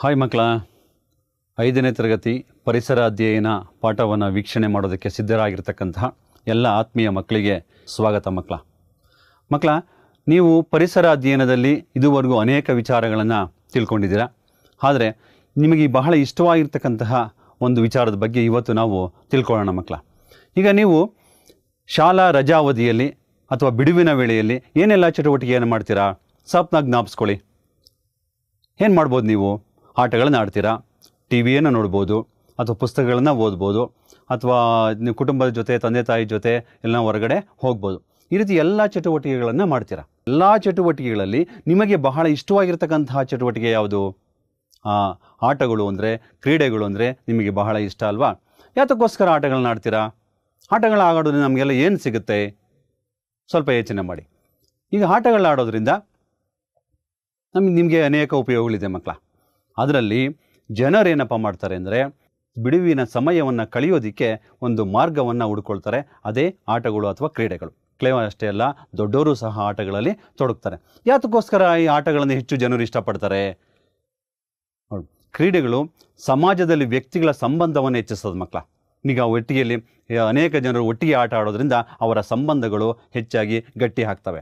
Hi ಮಕ್ಕಳ. ಐದನೇ ತರಗತಿ ಪರಿಸರ ಅಧ್ಯಯನ ಪಾಠವನ್ನು ವೀಕ್ಷಣೆ ಮಾಡೋದಕ್ಕೆ ಸಿದ್ಧರಾಗಿರ್ತಕ್ಕಂತಹ ಎಲ್ಲ ಆತ್ಮೀಯ ಮಕ್ಕಳಿಗೆ ಸ್ವಾಗತ ಮಕ್ಕಳ. ಮಕ್ಕಳ, ನೀವು ಪರಿಸರ ಅಧ್ಯಯನದಲ್ಲಿ ಇದುವರೆಗೂ ಅನೇಕ ವಿಚಾರಗಳನ್ನು ತಿಳ್ಕೊಂಡಿದ್ದೀರಾ? ಆದರೆ ನಿಮಗೆ ಬಹಳ ಇಷ್ಟವಾಗಿರ್ತಕ್ಕಂತಹ ಒಂದು ವಿಚಾರದ ಬಗ್ಗೆ ಇವತ್ತು ನಾವು ತಿಳ್ಕೊಳ್ಳೋಣ ಮಕ್ಕಳ. ಈಗ ನೀವು ಶಾಲಾ ರಜಾವಧಿಯಲ್ಲಿ ಅಥವಾ ಬಿಡುವಿನ ವೇಳೆಯಲ್ಲಿ ಏನೆಲ್ಲ ಚಟುವಟಿಕೆಯನ್ನು ಮಾಡ್ತೀರಾ? ಸಪ್ನಾಗ ಜ್ಞಾಪಿಸ್ಕೊಳ್ಳಿ. ಏನು ಮಾಡ್ಬೋದು ನೀವು? ಆಟಗಳನ್ನು ಆಡ್ತೀರಾ? ಟಿ ವಿಯನ್ನು ನೋಡ್ಬೋದು, ಅಥವಾ ಪುಸ್ತಕಗಳನ್ನು ಓದ್ಬೋದು, ಅಥವಾ ನೀವು ಕುಟುಂಬದ ಜೊತೆ, ತಂದೆ, ತಾಯಿ ಜೊತೆ ಎಲ್ಲ ಹೊರಗಡೆ ಹೋಗ್ಬೋದು. ಈ ರೀತಿ ಎಲ್ಲ ಚಟುವಟಿಕೆಗಳನ್ನು ಮಾಡ್ತೀರಾ? ಎಲ್ಲ ಚಟುವಟಿಕೆಗಳಲ್ಲಿ ನಿಮಗೆ ಬಹಳ ಇಷ್ಟವಾಗಿರ್ತಕ್ಕಂತಹ ಚಟುವಟಿಕೆ ಯಾವುದು? ಆಟಗಳು ಅಂದರೆ, ಕ್ರೀಡೆಗಳು ಅಂದರೆ ನಿಮಗೆ ಬಹಳ ಇಷ್ಟ ಅಲ್ವಾ? ಯಾತಕ್ಕೋಸ್ಕರ ಆಟಗಳನ್ನ ಆಡ್ತೀರಾ? ಆಟಗಳ ಆಡೋದ್ರಿಂದ ನಮಗೆಲ್ಲ ಏನು ಸಿಗುತ್ತೆ? ಸ್ವಲ್ಪ ಯೋಚನೆ ಮಾಡಿ. ಈಗ ಆಟಗಳನ್ನ ಆಡೋದ್ರಿಂದ ನಮಗೆ ನಿಮಗೆ ಅನೇಕ ಉಪಯೋಗಗಳಿದೆ ಮಕ್ಕಳ ಅದರಲ್ಲಿ ಜನರೇನಪ್ಪ ಮಾಡ್ತಾರೆ ಅಂದರೆ ಬಿಡುವಿನ ಸಮಯವನ್ನು ಕಳೆಯೋದಕ್ಕೆ ಒಂದು ಮಾರ್ಗವನ್ನು ಹುಡ್ಕೊಳ್ತಾರೆ. ಅದೇ ಆಟಗಳು ಅಥವಾ ಕ್ರೀಡೆಗಳು. ಕ್ಲೇವ ಅಷ್ಟೇ ಅಲ್ಲ ದೊಡ್ಡವರು ಸಹ ಆಟಗಳಲ್ಲಿ ತೊಡಗ್ತಾರೆ. ಯಾತಕ್ಕೋಸ್ಕರ ಈ ಆಟಗಳನ್ನು ಹೆಚ್ಚು ಜನರು ಇಷ್ಟಪಡ್ತಾರೆ? ಕ್ರೀಡೆಗಳು ಸಮಾಜದಲ್ಲಿ ವ್ಯಕ್ತಿಗಳ ಸಂಬಂಧವನ್ನು ಹೆಚ್ಚಿಸೋದು ಮಕ್ಕಳ ಈಗ ಒಟ್ಟಿಗೆಯಲ್ಲಿ ಅನೇಕ ಜನರು ಒಟ್ಟಿಗೆ ಆಟ ಆಡೋದ್ರಿಂದ ಅವರ ಸಂಬಂಧಗಳು ಹೆಚ್ಚಾಗಿ ಗಟ್ಟಿ ಆಗ್ತವೆ.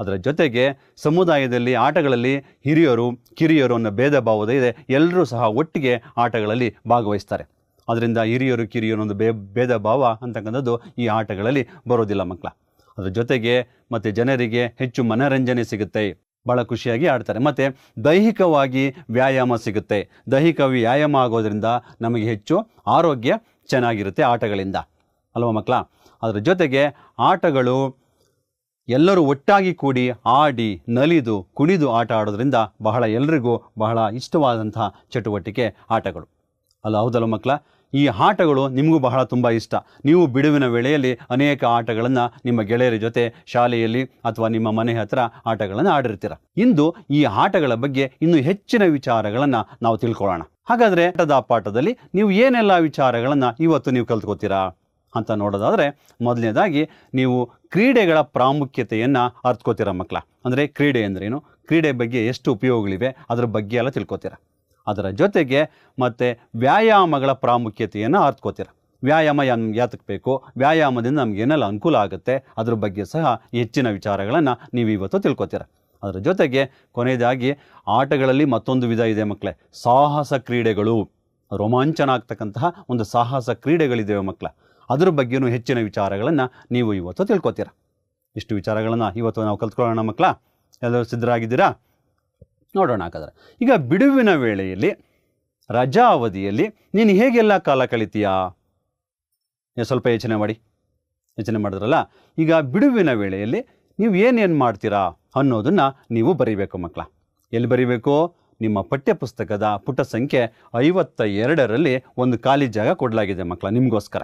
ಅದರ ಜೊತೆಗೆ ಸಮುದಾಯದಲ್ಲಿ ಆಟಗಳಲ್ಲಿ ಹಿರಿಯರು, ಕಿರಿಯರು ಅನ್ನೋ ಭೇದ ಭಾವದ ಇದೆ. ಎಲ್ಲರೂ ಸಹ ಒಟ್ಟಿಗೆ ಆಟಗಳಲ್ಲಿ ಭಾಗವಹಿಸ್ತಾರೆ. ಅದರಿಂದ ಹಿರಿಯರು, ಕಿರಿಯರು ಒಂದು ಬೇ, ಭೇದ ಭಾವ ಅಂತಕ್ಕಂಥದ್ದು ಈ ಆಟಗಳಲ್ಲಿ ಬರೋದಿಲ್ಲ ಮಕ್ಕಳ. ಅದರ ಜೊತೆಗೆ ಮತ್ತು ಜನರಿಗೆ ಹೆಚ್ಚು ಮನರಂಜನೆ ಸಿಗುತ್ತೆ. ಭಾಳ ಖುಷಿಯಾಗಿ ಆಡ್ತಾರೆ. ಮತ್ತು ದೈಹಿಕವಾಗಿ ವ್ಯಾಯಾಮ ಸಿಗುತ್ತೆ. ದೈಹಿಕ ವ್ಯಾಯಾಮ ಆಗೋದ್ರಿಂದ ನಮಗೆ ಹೆಚ್ಚು ಆರೋಗ್ಯ ಚೆನ್ನಾಗಿರುತ್ತೆ ಆಟಗಳಿಂದ. ಅಲ್ವಾ ಮಕ್ಕಳ? ಅದರ ಜೊತೆಗೆ ಆಟಗಳು ಎಲ್ಲರೂ ಒಟ್ಟಾಗಿ ಕೂಡಿ ಆಡಿ, ನಲಿದು, ಕುಣಿದು ಆಟ ಆಡೋದ್ರಿಂದ ಬಹಳ ಎಲ್ರಿಗೂ ಬಹಳ ಇಷ್ಟವಾದಂತಹ ಚಟುವಟಿಕೆ ಆಟಗಳು. ಅಲ್ಲ, ಹೌದಲ್ಲ ಮಕ್ಕಳ? ಈ ಆಟಗಳು ನಿಮಗೂ ಬಹಳ ತುಂಬ ಇಷ್ಟ. ನೀವು ಬಿಡುವಿನ ವೇಳೆಯಲ್ಲಿ ಅನೇಕ ಆಟಗಳನ್ನು ನಿಮ್ಮ ಗೆಳೆಯರ ಜೊತೆ ಶಾಲೆಯಲ್ಲಿ ಅಥವಾ ನಿಮ್ಮ ಮನೆ ಹತ್ರ ಆಟಗಳನ್ನು ಆಡಿರ್ತೀರ. ಇಂದು ಈ ಆಟಗಳ ಬಗ್ಗೆ ಇನ್ನೂ ಹೆಚ್ಚಿನ ವಿಚಾರಗಳನ್ನು ನಾವು ತಿಳ್ಕೊಳ್ಳೋಣ. ಹಾಗಾದರೆ ಆಟದ ಪಾಠದಲ್ಲಿ ನೀವು ಏನೆಲ್ಲ ವಿಚಾರಗಳನ್ನು ಇವತ್ತು ನೀವು ಕಲ್ತ್ಕೋತೀರಾ? ಅಂತ ನೋಡೋದಾದರೆ ಮೊದಲನೇದಾಗಿ ನೀವು ಕ್ರೀಡೆಗಳ ಪ್ರಾಮುಖ್ಯತೆಯನ್ನು ಅರ್ತ್ಕೋತೀರ ಮಕ್ಕಳ ಅಂದರೆ ಕ್ರೀಡೆ ಅಂದ್ರೇನು ಕ್ರೀಡೆ ಬಗ್ಗೆ ಎಷ್ಟು ಉಪಯೋಗಗಳಿವೆ? ಅದರ ಬಗ್ಗೆ ಎಲ್ಲ ತಿಳ್ಕೊತೀರ. ಅದರ ಜೊತೆಗೆ ಮತ್ತು ವ್ಯಾಯಾಮಗಳ ಪ್ರಾಮುಖ್ಯತೆಯನ್ನು ಅರ್ತ್ಕೋತೀರ. ವ್ಯಾಯಾಮ ಯಾತಕ್ಕೆ ಬೇಕು? ವ್ಯಾಯಾಮದಿಂದ ನಮ್ಗೆ ಏನೆಲ್ಲ ಅನುಕೂಲ ಆಗುತ್ತೆ? ಅದ್ರ ಬಗ್ಗೆ ಸಹ ಹೆಚ್ಚಿನ ವಿಚಾರಗಳನ್ನು ನೀವು ಇವತ್ತು ತಿಳ್ಕೊತೀರ. ಅದರ ಜೊತೆಗೆ ಕೊನೆಯದಾಗಿ ಆಟಗಳಲ್ಲಿ ಮತ್ತೊಂದು ವಿಧ ಇದೆ ಮಕ್ಕಳೇ ಸಾಹಸ ಕ್ರೀಡೆಗಳು. ರೋಮಾಂಚನ ಆಗ್ತಕ್ಕಂತಹ ಒಂದು ಸಾಹಸ ಕ್ರೀಡೆಗಳಿದ್ದಾವೆ ಮಕ್ಕಳ ಅದ್ರ ಬಗ್ಗೆನೂ ಹೆಚ್ಚಿನ ವಿಚಾರಗಳನ್ನು ನೀವು ಇವತ್ತು ತಿಳ್ಕೊತೀರ. ಇಷ್ಟು ವಿಚಾರಗಳನ್ನು ಇವತ್ತು ನಾವು ಕಲ್ತ್ಕೊಳ್ಳೋಣ ಮಕ್ಕಳ. ಎಲ್ಲರೂ ಸಿದ್ಧರಾಗಿದ್ದೀರಾ? ನೋಡೋಣ ಹಾಗಾದ್ರೆ. ಈಗ ಬಿಡುವಿನ ವೇಳೆಯಲ್ಲಿ ರಜಾ ಅವಧಿಯಲ್ಲಿ ನೀನು ಹೇಗೆಲ್ಲ ಕಾಲ ಕಳಿತೀಯಾ? ಸ್ವಲ್ಪ ಯೋಚನೆ ಮಾಡಿ. ಯೋಚನೆ ಮಾಡಿದ್ರಲ್ಲ? ಈಗ ಬಿಡುವಿನ ವೇಳೆಯಲ್ಲಿ ನೀವು ಏನೇನು ಮಾಡ್ತೀರಾ ಅನ್ನೋದನ್ನು ನೀವು ಬರೀಬೇಕು ಮಕ್ಕಳ. ಎಲ್ಲಿ ಬರೀಬೇಕು? ನಿಮ್ಮ ಪಠ್ಯಪುಸ್ತಕದ ಪುಟ ಸಂಖ್ಯೆ ಐವತ್ತ ಎರಡರಲ್ಲಿ ಒಂದು ಖಾಲಿ ಜಾಗ ಕೊಡಲಾಗಿದೆ ಮಕ್ಕಳ ನಿಮಗೋಸ್ಕರ.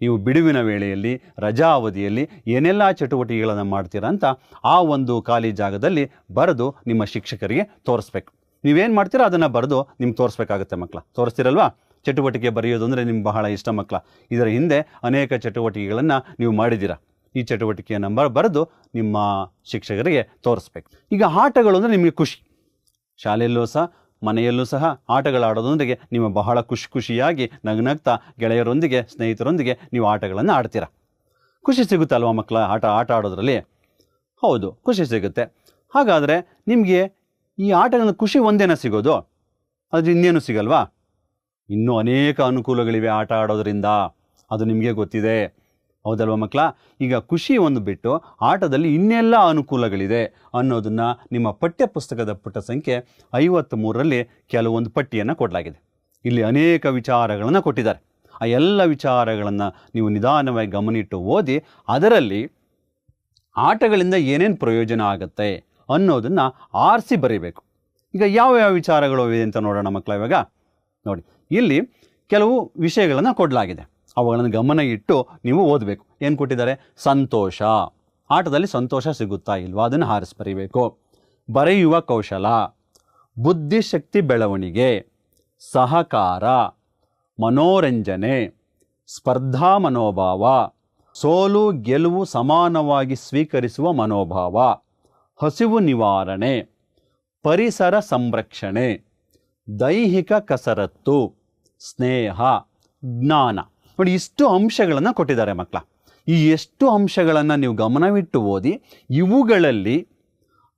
ನೀವು ಬಿಡುವಿನ ವೇಳೆಯಲ್ಲಿ, ರಜಾ ಅವಧಿಯಲ್ಲಿ ಏನೆಲ್ಲ ಚಟುವಟಿಕೆಗಳನ್ನು ಮಾಡ್ತೀರಾ ಅಂತ ಆ ಒಂದು ಖಾಲಿ ಜಾಗದಲ್ಲಿ ಬರೆದು ನಿಮ್ಮ ಶಿಕ್ಷಕರಿಗೆ ತೋರಿಸ್ಬೇಕು. ನೀವೇನು ಮಾಡ್ತೀರೋ? ಅದನ್ನು ಬರೆದು ನಿಮ್ಗೆ ತೋರಿಸ್ಬೇಕಾಗುತ್ತೆ ಮಕ್ಕಳ. ತೋರಿಸ್ತೀರಲ್ವಾ? ಚಟುವಟಿಕೆ ಬರೆಯೋದು ಅಂದರೆ ನಿಮ್ಗೆ ಬಹಳ ಇಷ್ಟ ಮಕ್ಕಳ. ಇದರ ಹಿಂದೆ ಅನೇಕ ಚಟುವಟಿಕೆಗಳನ್ನು ನೀವು ಮಾಡಿದ್ದೀರಾ? ಈ ಚಟುವಟಿಕೆಯ ನಂಬರ್ ಬರೆದು ನಿಮ್ಮ ಶಿಕ್ಷಕರಿಗೆ ತೋರಿಸ್ಬೇಕು. ಈಗ ಆಟಗಳು ಅಂದರೆ ನಿಮಗೆ ಖುಷಿ. ಶಾಲೆಯಲ್ಲೂ ಸಹ ಮನೆಯಲ್ಲೂ ಸಹ ಆಟಗಳಾಡೋದೊಂದಿಗೆ ನಿಮ್ಮ ಬಹಳ ಖುಷಿ ಖುಷಿಯಾಗಿ ನಗ್ನಗ್ತಾ ಗೆಳೆಯರೊಂದಿಗೆ, ಸ್ನೇಹಿತರೊಂದಿಗೆ ನೀವು ಆಟಗಳನ್ನು ಆಡ್ತೀರಾ? ಖುಷಿ ಸಿಗುತ್ತಲ್ವ ಮಕ್ಕಳ ಆಟ ಆಟ ಆಡೋದ್ರಲ್ಲಿ? ಹೌದು, ಖುಷಿ ಸಿಗುತ್ತೆ. ಹಾಗಾದರೆ ನಿಮಗೆ ಈ ಆಟಗಳ ಖುಷಿ ಒಂದೇನ ಸಿಗೋದು? ಅದು ಇನ್ನೇನು ಸಿಗಲ್ವಾ? ಇನ್ನೂ ಅನೇಕ ಅನುಕೂಲಗಳಿವೆ ಆಟ ಆಡೋದ್ರಿಂದ. ಅದು ನಿಮಗೆ ಗೊತ್ತಿದೆ. ಹೌದಲ್ವ ಮಕ್ಕಳ? ಈಗ ಖುಷಿ ಒಂದು ಬಿಟ್ಟು ಆಟದಲ್ಲಿ ಇನ್ನೆಲ್ಲ ಅನುಕೂಲಗಳಿದೆ ಅನ್ನೋದನ್ನು ನಿಮ್ಮ ಪಠ್ಯಪುಸ್ತಕದ ಪುಟ ಸಂಖ್ಯೆ ಐವತ್ತ್ ಮೂರರಲ್ಲಿ ಕೆಲವೊಂದು ಪಟ್ಟಿಯನ್ನು ಕೊಡಲಾಗಿದೆ. ಇಲ್ಲಿ ಅನೇಕ ವಿಚಾರಗಳನ್ನು ಕೊಟ್ಟಿದ್ದಾರೆ. ಆ ಎಲ್ಲ ವಿಚಾರಗಳನ್ನು ನೀವು ನಿಧಾನವಾಗಿ ಗಮನಿಟ್ಟು ಓದಿ ಅದರಲ್ಲಿ ಆಟಗಳಿಂದ ಏನೇನು ಪ್ರಯೋಜನ ಆಗುತ್ತೆ ಅನ್ನೋದನ್ನು ಆರಿಸಿ ಬರೀಬೇಕು. ಈಗ ಯಾವ ಯಾವ ವಿಚಾರಗಳು ಇವೆ ಅಂತ ನೋಡೋಣ ಮಕ್ಕಳ ಇವಾಗ. ನೋಡಿ, ಇಲ್ಲಿ ಕೆಲವು ವಿಷಯಗಳನ್ನು ಕೊಡಲಾಗಿದೆ. ಅವುಗಳನ್ನು ಗಮನ ಇಟ್ಟು ನೀವು ಓದಬೇಕು. ಏನು ಕೊಟ್ಟಿದ್ದಾರೆ? ಸಂತೋಷ. ಆಟದಲ್ಲಿ ಸಂತೋಷ ಸಿಗುತ್ತಾ ಇಲ್ವಾ? ಅದನ್ನು ಹಾರಿಸಿ ಬರೀಬೇಕು ಬರೆಯುವ ಕೌಶಲ. ಬುದ್ಧಿಶಕ್ತಿ ಬೆಳವಣಿಗೆ. ಸಹಕಾರ. ಮನೋರಂಜನೆ. ಸ್ಪರ್ಧಾ ಮನೋಭಾವ. ಸೋಲು ಗೆಲುವು ಸಮಾನವಾಗಿ ಸ್ವೀಕರಿಸುವ ಮನೋಭಾವ. ಹಸಿವು ನಿವಾರಣೆ. ಪರಿಸರ ಸಂರಕ್ಷಣೆ. ದೈಹಿಕ ಕಸರತ್ತು. ಸ್ನೇಹ. ಜ್ಞಾನ. ನೋಡಿ, ಇಷ್ಟು ಅಂಶಗಳನ್ನು ಕೊಟ್ಟಿದ್ದಾರೆ ಮಕ್ಕಳ. ಈ ಎಷ್ಟು ಅಂಶಗಳನ್ನು ನೀವು ಗಮನವಿಟ್ಟು ಓದಿ, ಇವುಗಳಲ್ಲಿ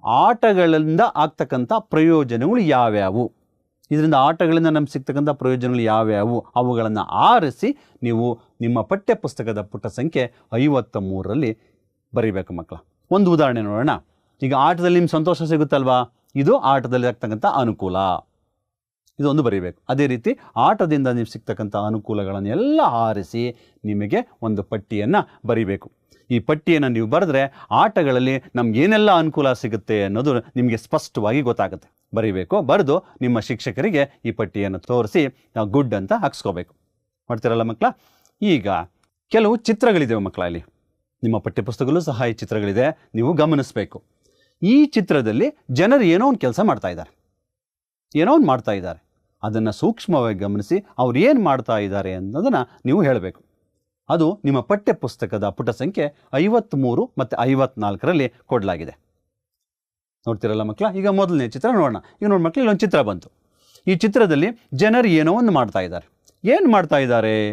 ಆಟಗಳಿಂದ ಆಗ್ತಕ್ಕಂಥ ಪ್ರಯೋಜನಗಳು ಯಾವ್ಯಾವು? ಇದರಿಂದ ಆಟಗಳಿಂದ ನಮ್ಗೆ ಸಿಗ್ತಕ್ಕಂಥ ಪ್ರಯೋಜನಗಳು ಯಾವ್ಯಾವು? ಅವುಗಳನ್ನು ಆರಿಸಿ ನೀವು ನಿಮ್ಮ ಪಠ್ಯ ಪುಸ್ತಕದ ಪುಟ ಸಂಖ್ಯೆ ಐವತ್ತ ಮೂರರಲ್ಲಿ ಬರೀಬೇಕು ಮಕ್ಕಳ. ಒಂದು ಉದಾಹರಣೆ ನೋಡೋಣ. ಈಗ ಆಟದಲ್ಲಿ ನಿಮ್ಗೆ ಸಂತೋಷ ಸಿಗುತ್ತಲ್ವಾ? ಇದು ಆಟದಲ್ಲಿ ಆಗ್ತಕ್ಕಂಥ ಅನುಕೂಲ. ಇದೊಂದು ಬರೀಬೇಕು. ಅದೇ ರೀತಿ ಆಟದಿಂದ ನೀವು ಸಿಗ್ತಕ್ಕಂಥ ಅನುಕೂಲಗಳನ್ನೆಲ್ಲ ಆರಿಸಿ ನಿಮಗೆ ಒಂದು ಪಟ್ಟಿಯನ್ನು ಬರೀಬೇಕು. ಈ ಪಟ್ಟಿಯನ್ನು ನೀವು ಬರೆದ್ರೆ ಆಟಗಳಲ್ಲಿ ನಮಗೇನೆಲ್ಲ ಅನುಕೂಲ ಸಿಗುತ್ತೆ ಅನ್ನೋದು ನಿಮಗೆ ಸ್ಪಷ್ಟವಾಗಿ ಗೊತ್ತಾಗುತ್ತೆ. ಬರೀಬೇಕು, ಬರೆದು ನಿಮ್ಮ ಶಿಕ್ಷಕರಿಗೆ ಈ ಪಟ್ಟಿಯನ್ನು ತೋರಿಸಿ ನಾವು ಗುಡ್ ಅಂತ ಹಾಕ್ಸ್ಕೋಬೇಕು. ಮಾಡ್ತೀರಲ್ಲ ಮಕ್ಕಳ? ಈಗ ಕೆಲವು ಚಿತ್ರಗಳಿದೆ ಮಕ್ಕಳ ಅಲ್ಲಿ. ನಿಮ್ಮ ಪಠ್ಯಪುಸ್ತಕಗಳು ಸಹ ಈ ಚಿತ್ರಗಳಿದೆ. ನೀವು ಗಮನಿಸಬೇಕು. ಈ ಚಿತ್ರದಲ್ಲಿ ಜನರು ಏನೋ ಒಂದು ಕೆಲಸ ಮಾಡ್ತಾ ಇದ್ದಾರೆ. ಏನೋ ಒಂದು ಮಾಡ್ತಾ ಇದ್ದಾರೆ. ಅದನ್ನು ಸೂಕ್ಷ್ಮವಾಗಿ ಗಮನಿಸಿ ಅವ್ರು ಏನು ಮಾಡ್ತಾ ಇದ್ದಾರೆ ಅನ್ನೋದನ್ನು ನೀವು ಹೇಳಬೇಕು. ಅದು ನಿಮ್ಮ ಪಠ್ಯ ಪುಸ್ತಕದ ಪುಟ ಸಂಖ್ಯೆ ಐವತ್ತ್ಮೂರು ಮತ್ತು ಐವತ್ನಾಲ್ಕರಲ್ಲಿ ಕೊಡಲಾಗಿದೆ. ನೋಡ್ತಿರಲ್ಲ ಮಕ್ಕಳ, ಈಗ ಮೊದಲನೇ ಚಿತ್ರ ನೋಡೋಣ. ಈಗ ನೋಡಿ ಮಕ್ಕಳು, ಇಲ್ಲೊಂದು ಚಿತ್ರ ಬಂತು. ಈ ಚಿತ್ರದಲ್ಲಿ ಜನರು ಏನೋ ಒಂದು ಮಾಡ್ತಾ ಇದ್ದಾರೆ. ಏನು ಮಾಡ್ತಾ ಇದ್ದಾರೆ?